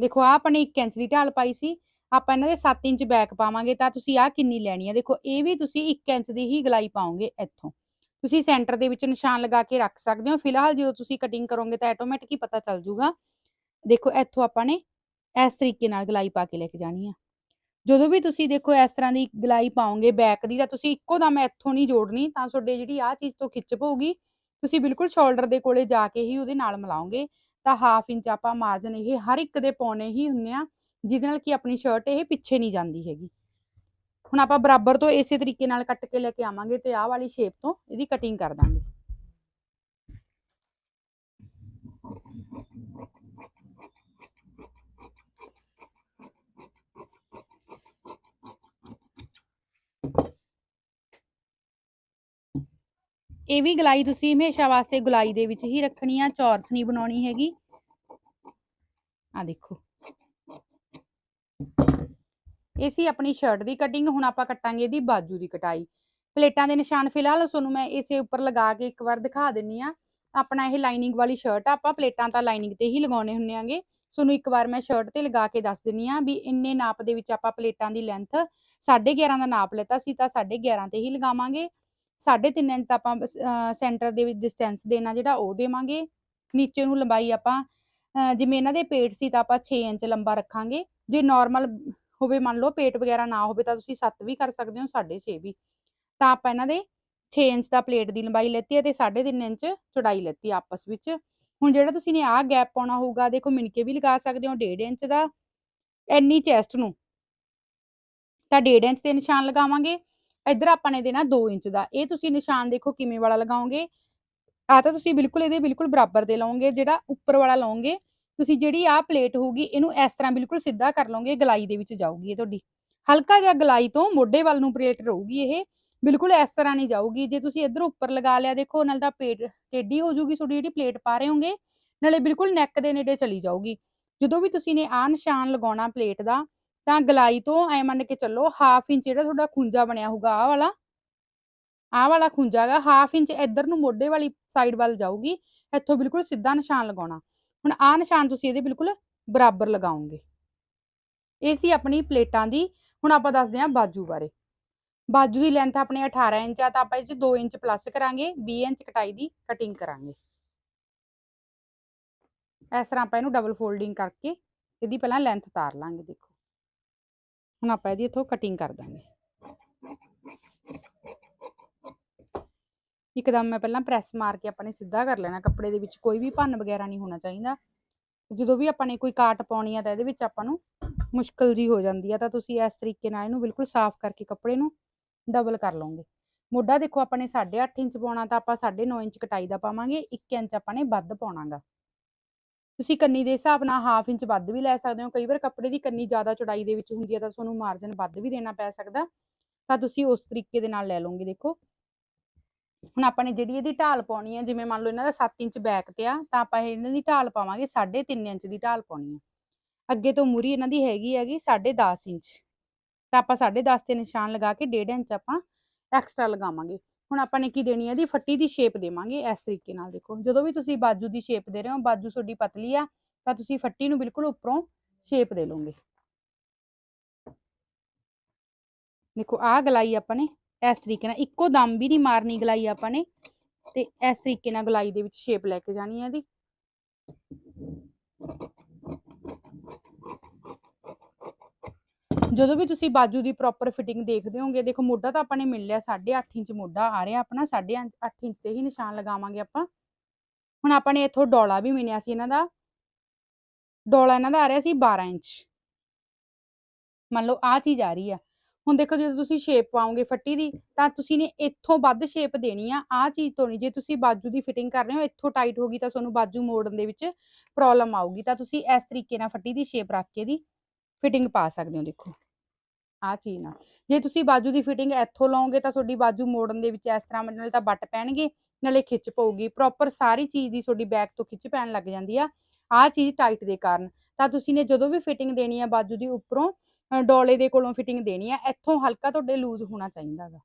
ਦੇਖੋ ਆ ਆਪਾਂ ਨੇ 1 ਇੰਚ ਦੀ ਢਾਲ ਪਾਈ ਸੀ, ਆਪਾਂ ਇਹਨਾਂ ਦੇ 7 ਇੰਚ ਬੈਕ ਪਾਵਾਂਗੇ ਤਾਂ ਤੁਸੀਂ ਆਹ ਕਿੰਨੀ ਲੈਣੀ ਹੈ। ਦੇਖੋ ਇਹ ਵੀ ਤੁਸੀਂ 1 ਇੰਚ ਦੀ ਹੀ ਗਲਾਈ ਪਾਓਗੇ ਇੱਥੋਂ। ਤੁਸੀਂ ਸੈਂਟਰ ਦੇ ਵਿੱਚ ਨਿਸ਼ਾਨ ਲਗਾ ਕੇ ਰੱਖ ਸਕਦੇ ਹੋ। ਫਿਲਹਾਲ ਜਦੋਂ ਤੁਸੀਂ ਕਟਿੰਗ ਕਰੋਗੇ ਤਾਂ ਆਟੋਮੈਟਿਕ ਹੀ ਪਤਾ ਚੱਲ ਜੂਗਾ। ਦੇਖੋ, ਇੱਥੋਂ ਆਪਾਂ ਨੇ ਇਸ ਤਰੀਕੇ ਨਾਲ ਗਲਾਈ ਪਾ ਕੇ ਲੈ ਕੇ ਜਾਣੀ ਆ। ਜਦੋਂ ਵੀ ਤੁਸੀਂ ਦੇਖੋ, ਇਸ ਤਰ੍ਹਾਂ ਦੀ ਗਲਾਈ ਪਾਓਗੇ ਬੈਕ ਦੀ, ਤਾਂ ਤੁਸੀਂ ਇੱਕੋ ਦਮ ਇੱਥੋਂ ਨਹੀਂ ਜੋੜਨੀ, ਤਾਂ ਤੁਹਾਡੇ ਜਿਹੜੀ ਆਹ ਚੀਜ਼ ਤੋਂ ਖਿੱਚ ਪਊਗੀ। ਤੁਸੀਂ ਬਿਲਕੁਲ ਸ਼ੋਲਡਰ ਦੇ ਕੋਲੇ ਜਾ ਕੇ ਹੀ ਉਹਦੇ ਨਾਲ ਮਿਲਾਓਗੇ। ਤਾਂ ਹਾਫ ਇੰਚ ਆਪਾਂ ਮਾਰਜਨ ਇਹ ਹਰ ਇੱਕ ਦੇ ਪਾਉਣੇ ਹੀ ਹੁੰਨੇ ਆ, ਜਿਹਦੇ ਨਾਲ ਕਿ ਆਪਣੀ ਸ਼ਰਟ ਇਹ ਪਿੱਛੇ ਨਹੀਂ ਜਾਂਦੀ ਹੈਗੀ। ਹੁਣ ਆਪਾਂ ਬਰਾਬਰ ਤੋਂ ਇਸੇ ਤਰੀਕੇ ਨਾਲ ਕੱਟ ਕੇ ਲੈ ਕੇ ਆਵਾਂਗੇ ਤੇ ਆਹ ਵਾਲੀ ਸ਼ੇਪ ਤੋਂ ਇਹਦੀ ਕਟਿੰਗ ਕਰ ਦਾਂਗੇ। ਇਹ ਵੀ ਗਲਾਈ ਤੁਸੀਂ ਹਮੇਸ਼ਾ ਵਾਸਤੇ ਗੁਲਾਈ ਦੇ ਵਿੱਚ ਹੀ ਰੱਖਣੀ ਆ, ਚੌਰਸ ਨਹੀਂ ਬਣਾਉਣੀ ਹੈਗੀ। ਆ ਦੇਖੋ। ਇਹ ਸੀ ਆਪਣੀ ਸ਼ਰਟ ਦੀ ਕਟਿੰਗ ਹੁਣ ਆਪਾਂ ਕੱਟਾਂਗੇ ਇਹਦੀ ਬਾਜੂ ਦੀ ਕਟਾਈ। ਪਲੇਟਾਂ ਦੇ ਨਿਸ਼ਾਨ ਫਿਲਹਾਲ ਤੁਹਾਨੂੰ ਮੈਂ ਇਸੇ ਉੱਪਰ ਲਗਾ ਕੇ ਇੱਕ ਵਾਰ ਦਿਖਾ ਦਿੰਨੀ ਆ। ਆਪਣਾ ਇਹ ਲਾਈਨਿੰਗ ਵਾਲੀ ਸ਼ਰਟ ਆ, ਆਪਾਂ ਪਲੇਟਾਂ ਤਾਂ ਲਾਈਨਿੰਗ ਤੇ ਹੀ ਲਗਾਉਣੇ ਹੁੰਨੇ ਆਂਗੇ। ਤੁਹਾਨੂੰ ਇੱਕ ਵਾਰ ਮੈਂ ਸ਼ਰਟ ਤੇ ਲਗਾ ਕੇ ਦੱਸ ਦਿੰਨੀ ਆ ਵੀ ਇੰਨੇ ਨਾਪ ਦੇ ਵਿੱਚ ਆਪਾਂ ਪਲੇਟਾਂ ਦੀ ਲੈਂਥ 11.5 ਦਾ ਨਾਪ ਲੈਤਾ ਸੀ ਤਾਂ 11.5 ਤੇ ਹੀ ਲਗਾਵਾਂਗੇ। 3.5 ਇੰਚ ਦਾ ਆਪਾਂ ਸੈਂਟਰ ਦੇ ਵਿੱਚ ਡਿਸਟੈਂਸ ਦੇਣਾ ਜਿਹੜਾ ਉਹ ਦੇਵਾਂਗੇ। ਨੀਚੇ ਨੂੰ ਲੰਬਾਈ ਆਪਾਂ ਜਿਵੇਂ ਇਹਨਾਂ ਦੇ ਪੇਟ ਸੀ ਤਾਂ ਆਪਾਂ 6 ਇੰਚ ਲੰਬਾ ਰੱਖਾਂਗੇ। ਜੇ ਨਾਰਮਲ ਹੋਵੇ ਮੰਨ ਲਓ ਪੇਟ ਵਗੈਰਾ ਨਾ ਹੋਵੇ ਤਾਂ ਤੁਸੀਂ 7 ਵੀ ਕਰ ਸਕਦੇ ਹੋ 6.5 ਵੀ। ਤਾਂ ਆਪਾਂ ਇਹਨਾਂ ਦੇ 6 ਇੰਚ ਦਾ ਪਲੇਟ ਦੀ ਲੰਬਾਈ ਲੈਤੀ ਹੈ ਤੇ 3.5 ਇੰਚ ਚੌੜਾਈ ਲੈਤੀ ਆਪਸ ਵਿੱਚ। ਹੁਣ ਜਿਹੜਾ ਤੁਸੀਂ ਨੇ ਆਹ ਗੈਪ ਪਾਉਣਾ ਹੋਊਗਾ, ਦੇਖੋ ਮਿਣ ਵੀ ਲਗਾ ਸਕਦੇ ਹੋ 1.5 ਇੰਚ ਦਾ ਐਨੀ ਚੈਸਟ ਨੂੰ। ਤਾਂ 1.5 ਇੰਚ ਤੇ ਨਿਸ਼ਾਨ ਲਗਾਵਾਂਗੇ। ਇੱਧਰ ਆਪਾਂ ਨੇ ਦੇਣਾ 2 ਇੰਚ ਦਾ। ਇਹ ਤੁਸੀਂ ਨਿਸ਼ਾਨ ਦੇਖੋ ਕਿਵੇਂ ਵਾਲਾ ਲਗਾਓਗੇ। ਆ ਤਾਂ ਤੁਸੀਂ ਬਿਲਕੁਲ ਇਹਦੇ ਬਿਲਕੁਲ ਬਰਾਬਰ ਦੇ ਲਾਓਗੇ, ਜਿਹੜਾ ਉੱਪਰ ਵਾਲਾ ਲਾਓਗੇ। ਤੁਸੀਂ ਜਿਹੜੀ ਆਹ ਪਲੇਟ ਹੋਊਗੀ, ਇਹਨੂੰ ਇਸ ਤਰ੍ਹਾਂ ਬਿਲਕੁਲ ਸਿੱਧਾ ਕਰ ਲਓਗੇ, ਗਲਾਈ ਦੇ ਵਿੱਚ ਜਾਊਗੀ ਇਹ ਤੁਹਾਡੀ। ਹਲਕਾ ਜਿਹਾ ਗਲਾਈ ਤੋਂ ਮੋਢੇ ਵੱਲ ਨੂੰ ਪਲੇਟ ਰਹੂਗੀ ਇਹ, ਬਿਲਕੁਲ ਇਸ ਤਰ੍ਹਾਂ ਨਹੀਂ ਜਾਊਗੀ। ਜੇ ਤੁਸੀਂ ਇੱਧਰ ਉੱਪਰ ਲਗਾ ਲਿਆ, ਦੇਖੋ, ਨਾਲ ਤਾਂ ਪੇਟ ਟੇਢੀ ਹੋ ਜੂਗੀ ਤੁਹਾਡੀ ਜਿਹੜੀ ਪਲੇਟ ਪਾ ਰਹੇ ਹੋਗੇ, ਨਾਲੇ ਬਿਲਕੁਲ ਨੈਕ ਦੇ ਨੇੜੇ ਚਲੀ ਜਾਊਗੀ। ਜਦੋਂ ਵੀ ਤੁਸੀਂ ਨੇ ਆਹ ਨਿਸ਼ਾਨ ਲਗਾਉਣਾ ਪਲੇਟ ਦਾ, ਤਾਂ ਗਲਾਈ ਤੋਂ ਐ ਮੰਨ ਕੇ ਚੱਲੋ ਹਾਫ ਇੰਚ ਜਿਹੜਾ ਤੁਹਾਡਾ ਖੁੰਝਾ ਬਣਿਆ ਹੋਊਗਾ, ਆਹ ਵਾਲਾ ਆਹ ਵਾਲਾ ਖੁੰਝਾ ਹੈਗਾ ਹਾਫ ਇੰਚ ਇੱਧਰ ਨੂੰ ਮੋਢੇ ਵਾਲੀ ਸਾਈਡ ਵੱਲ ਜਾਊਗੀ, ਇੱਥੋਂ ਬਿਲਕੁਲ ਸਿੱਧਾ ਨਿਸ਼ਾਨ ਲਗਾਉਣਾ। ਹੁਣ ਆ ਨਿਸ਼ਾਨ ਤੁਸੀਂ ਇਹਦੇ ਬਿਲਕੁਲ ਬਰਾਬਰ ਲਗਾਓਗੇ। ਇਹ ਸੀ ਆਪਣੀ ਪਲੇਟਾਂ ਦੀ, ਹੁਣ ਆਪਾਂ ਦੱਸਦੇ ਹਾਂ ਬਾਜੂ ਬਾਰੇ। ਬਾਜੂ ਦੀ ਲੈਂਥ ਆਪਣੇ 18 ਇੰਚ ਆ, ਤਾਂ ਆਪਾਂ ਇਹ 'ਚ 2 ਇੰਚ ਪਲੱਸ ਕਰਾਂਗੇ 20 ਇੰਚ ਕਟਾਈ ਦੀ ਕਟਿੰਗ ਕਰਾਂਗੇ। ਇਸ ਤਰ੍ਹਾਂ ਆਪਾਂ ਇਹਨੂੰ ਡਬਲ ਫੋਲਡਿੰਗ ਕਰਕੇ ਇਹਦੀ ਪਹਿਲਾਂ ਲੈਂਥ ਤਾਰ ਲਾਂਗੇ, ਦੇਖੋ। ਹੁਣ ਆਪਾਂ ਇਹਦੀ ਇੱਥੋਂ ਕਟਿੰਗ ਕਰ ਦਾਂਗੇ। ਇੱਕਦਮ ਮੈਂ ਪਹਿਲਾਂ ਪ੍ਰੈਸ ਮਾਰ ਕੇ ਆਪਾਂ ਨੇ ਸਿੱਧਾ ਕਰ ਲੈਣਾ ਕੱਪੜੇ ਦੇ ਵਿੱਚ, ਕੋਈ ਵੀ ਭੰਨ ਵਗੈਰਾ ਨਹੀਂ ਹੋਣਾ ਚਾਹੀਦਾ। ਜਦੋਂ ਵੀ ਆਪਾਂ ਨੇ ਕੋਈ ਕਾਟ ਪਾਉਣੀ ਆ ਤਾਂ ਇਹਦੇ ਵਿੱਚ ਆਪਾਂ ਨੂੰ ਮੁਸ਼ਕਲ ਜੀ ਹੋ ਜਾਂਦੀ ਆ, ਤਾਂ ਤੁਸੀਂ ਇਸ ਤਰੀਕੇ ਨਾਲ ਇਹਨੂੰ ਬਿਲਕੁਲ ਸਾਫ਼ ਕਰਕੇ ਕੱਪੜੇ ਨੂੰ ਡਬਲ ਕਰ ਲਓਗੇ। ਮੋਢਾ ਦੇਖੋ ਆਪਾਂ ਨੇ 8.5 ਇੰਚ ਪਾਉਣਾ ਤਾਂ ਆਪਾਂ 9.5 ਇੰਚ ਕਟਾਈ ਦਾ ਪਾਵਾਂਗੇ 1 ਇੰਚ ਆਪਾਂ ਨੇ ਵੱਧ ਪਾਉਣਾਗਾ। ਤੁਸੀਂ ਕੰਨੀ ਦੇ ਹਿਸਾਬ ਨਾਲ ਹਾਫ ਇੰਚ ਵੱਧ ਵੀ ਲੈ ਸਕਦੇ ਹੋ, ਕਈ ਵਾਰ ਕੱਪੜੇ ਦੀ ਕੰਨੀ ਜ਼ਿਆਦਾ ਚੌੜਾਈ ਦੇ ਵਿੱਚ ਹੁੰਦੀ ਹੈ ਤਾਂ ਤੁਹਾਨੂੰ ਮਾਰਜਨ ਵੱਧ ਵੀ ਦੇਣਾ ਪੈ ਸਕਦਾ। ਤਾਂ ਤੁਸੀਂ ਉਸ ਤਰੀਕੇ ਦੇ ਨਾਲ ਲੈ ਲਓਗੇ ਦੇਖੋ। ਹੁਣ ਆਪਾਂ ਨੇ ਜਿਹੜੀ ਇਹਦੀ ਢਾਲ ਪਾਉਣੀ ਹੈ ਜਿਵੇਂ ਮੰਨ ਲਓ ਇਹਨਾਂ ਦਾ 7 ਇੰਚ ਬੈਕ ਤੇ ਆ, ਤਾਂ ਆਪਾਂ ਇਹਨਾਂ ਦੀ ਢਾਲ ਪਾਵਾਂਗੇ 3.5 ਇੰਚ ਦੀ ਢਾਲ ਪਾਉਣੀ ਹੈ ਅੱਗੇ ਤੋਂ ਮੂਰੀ ਇਹਨਾਂ ਦੀ ਹੈਗੀ ਹੈਗੀ 10.5 ਇੰਚ। ਤਾਂ ਆਪਾਂ 10.5 ਤੇ ਨਿਸ਼ਾਨ ਲਗਾ ਕੇ 1.5 ਇੰਚ ਆਪਾਂ ਐਕਸਟਰਾ ਲਗਾਵਾਂਗੇ। ਹੁਣ ਆਪਾਂ ਨੇ ਕੀ ਦੇਣੀ ਹੈ ਦੀ ਫੱਟੀ ਦੀ ਸ਼ੇਪ ਦੇਵਾਂਗੇ ਇਸ ਤਰੀਕੇ ਨਾਲ ਦੇਖੋ। ਜਦੋਂ ਵੀ ਤੁਸੀਂ ਬਾਜੂ ਦੀ ਸ਼ੇਪ ਦੇ ਰਹੇ ਹੋ, ਬਾਜੂ ਤੁਹਾਡੀ ਪਤਲੀ ਆ, ਤਾਂ ਤੁਸੀਂ ਫੱਟੀ ਨੂੰ ਬਿਲਕੁਲ ਉੱਪਰੋਂ ਸ਼ੇਪ ਦੇ ਲਓਗੇ। ਦੇਖੋ, ਆਹ ਗਲਾਈ ਆਪਾਂ ਨੇ ਇਸ ਤਰੀਕੇ ਨਾਲ ਇੱਕੋ ਦਮ ਵੀ ਨਹੀਂ ਮਾਰਨੀ ਗਲਾਈ ਆਪਾਂ ਨੇ ਤੇ ਇਸ ਤਰੀਕੇ ਨਾਲ ਗਲਾਈ ਦੇ ਵਿੱਚ ਸ਼ੇਪ ਲੈ ਕੇ ਜਾਣੀ ਹੈ ਇਹਦੀ। ਜਦੋਂ ਵੀ ਤੁਸੀਂ ਬਾਜੂ ਦੀ ਪ੍ਰੋਪਰ ਫਿਟਿੰਗ ਦੇਖਦੇ ਹੋਗੇ ਦੇਖੋ ਮੋਢਾ ਤਾਂ ਆਪਾਂ ਨੇ ਮਿਲ ਲਿਆ 8.5 ਇੰਚ ਮੋਢਾ ਆ ਰਿਹਾ ਆਪਣਾ 8.5 ਇੰਚ ਤੇ ਹੀ ਨਿਸ਼ਾਨ ਲਗਾਵਾਂਗੇ ਆਪਾਂ। ਹੁਣ ਆਪਾਂ ਨੇ ਇੱਥੋਂ ਡੋਲਾ ਵੀ ਮਿਲਿਆ ਸੀ ਇਹਨਾਂ ਦਾ। ਡੋਲਾ ਇਹਨਾਂ ਦਾ ਆ ਰਿਹਾ ਸੀ 12 ਇੰਚ। ਮੰਨ ਲਓ ਆ ਚੀਜ਼ ਆ ਰਹੀ ਆ। ਹੁਣ ਦੇਖੋ ਜਦੋਂ ਤੁਸੀਂ ਸ਼ੇਪ ਪਾਓਗੇ ਫੱਟੀ ਦੀ, ਤਾਂ ਤੁਸੀਂ ਨੇ ਇੱਥੋਂ ਵੱਧ ਸ਼ੇਪ ਦੇਣੀ ਆ ਆ ਚੀਜ਼ ਤੋਂ ਨਹੀਂ। ਜੇ ਤੁਸੀਂ ਬਾਜੂ ਦੀ ਫਿਟਿੰਗ ਕਰ ਰਹੇ ਹੋ, ਇੱਥੋਂ ਟਾਈਟ ਹੋਗੀ ਤਾਂ ਤੁਹਾਨੂੰ ਬਾਜੂ ਮੋੜਨ ਦੇ ਵਿੱਚ ਪ੍ਰੋਬਲਮ ਆਊਗੀ। ਤਾਂ ਤੁਸੀਂ ਇਸ ਤਰੀਕੇ ਨਾਲ ਫੱਟੀ ਦੀ ਸ਼ੇਪ ਰੱਖ ਕੇ ਦੀ ਫਿਟਿੰਗ ਪਾ ਸਕਦੇ ਹੋ, ਦੇਖੋ। ਆ ਚੀਜ਼ ਨਾਲ। ਜੇ ਤੁਸੀਂ ਬਾਜੂ ਦੀ ਫਿਟਿੰਗ ਇੱਥੋਂ ਲਾਓਗੇ, ਤਾਂ ਤੁਹਾਡੀ ਬਾਜੂ ਮੋੜਨ ਦੇ ਵਿੱਚ ਇਸ ਤਰ੍ਹਾਂ ਨਾਲੇ ਤਾਂ ਬੱਟ ਪੈਣਗੇ, ਨਾਲੇ ਖਿੱਚ ਪਊਗੀ। ਪ੍ਰੋਪਰ ਸਾਰੀ ਚੀਜ਼ ਦੀ ਤੁਹਾਡੀ ਬੈਕ ਤੋਂ ਖਿੱਚ ਪੈਣ ਲੱਗ ਜਾਂਦੀ ਆ। ਆ ਚੀਜ਼ ਟਾਈਟ ਦੇ ਕਾਰਨ। ਤਾਂ ਤੁਸੀਂ ਨੇ ਜਦੋਂ ਵੀ ਫਿਟਿੰਗ ਦੇਣੀ ਆ ਬਾਜੂ ਦੀ ਉੱਪਰੋਂ ਡੋਲੇ ਦੇ ਕੋਲੋਂ ਫਿਟਿੰਗ ਦੇਣੀ ਆ, ਇੱਥੋਂ ਹਲਕਾ ਤੁਹਾਡੇ ਲੂਜ਼ ਹੋਣਾ ਚਾਹੀਦਾ ਹੈਗਾ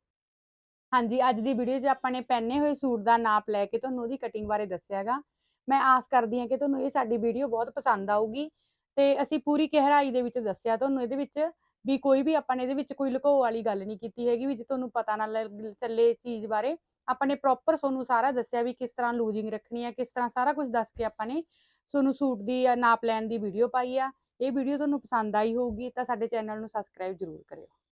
ਹਾਂਜੀ, ਅੱਜ ਦੀ ਵੀਡੀਓ 'ਚ ਆਪਾਂ ਨੇ ਪਹਿਨੇ ਹੋਏ ਸੂਟ ਦਾ ਨਾਪ ਲੈ ਕੇ ਤੁਹਾਨੂੰ ਉਹਦੀ ਕਟਿੰਗ ਬਾਰੇ ਦੱਸਿਆਗਾ ਮੈਂ ਆਸ ਕਰਦੀ ਹਾਂ ਕਿ ਤੁਹਾਨੂੰ ਇਹ ਸਾਡੀ ਵੀਡੀਓ ਬਹੁਤ ਪਸੰਦ ਆਊਗੀ ਤੇ ਅਸੀਂ ਪੂਰੀ ਗਹਿਰਾਈ ਦੇ ਵਿੱਚ ਦੱਸਿਆ ਤੁਹਾਨੂੰ ਇਹਦੇ ਵਿੱਚ ਵੀ ਕੋਈ ਵੀ ਆਪਾਂ ਨੇ ਇਹਦੇ ਵਿੱਚ ਕੋਈ ਲੁਕੋ ਵਾਲੀ ਗੱਲ ਨਹੀਂ ਕੀਤੀ ਹੈਗੀ ਵੀ ਜੇ ਤੁਹਾਨੂੰ ਪਤਾ ਨਾ ਲੱਗ- ਚੱਲੇ ਚੀਜ਼ ਬਾਰੇ। ਆਪਾਂ ਨੇ ਪ੍ਰੋਪਰ ਤੁਹਾਨੂੰ ਸਾਰਾ ਦੱਸਿਆ ਵੀ ਕਿਸ ਤਰ੍ਹਾਂ ਲੂਜ਼ਿੰਗ ਰੱਖਣੀ ਹੈ ਕਿਸ ਤਰ੍ਹਾਂ ਸਾਰਾ ਕੁਝ ਦੱਸ ਕੇ ਆਪਾਂ ਨੇ ਤੁਹਾਨੂੰ ਸੂਟ ਦੀ ਨਾਪ ਲੈਣ ਦੀ ਵੀਡੀਓ ਪਾਈ ਆ। ਇਹ ਵੀਡੀਓ ਤੁਹਾਨੂੰ ਪਸੰਦ ਆਈ ਹੋਊਗੀ ਤਾਂ ਸਾਡੇ ਚੈਨਲ ਨੂੰ ਸਬਸਕ੍ਰਾਈਬ ਜ਼ਰੂਰ ਕਰਿਓ।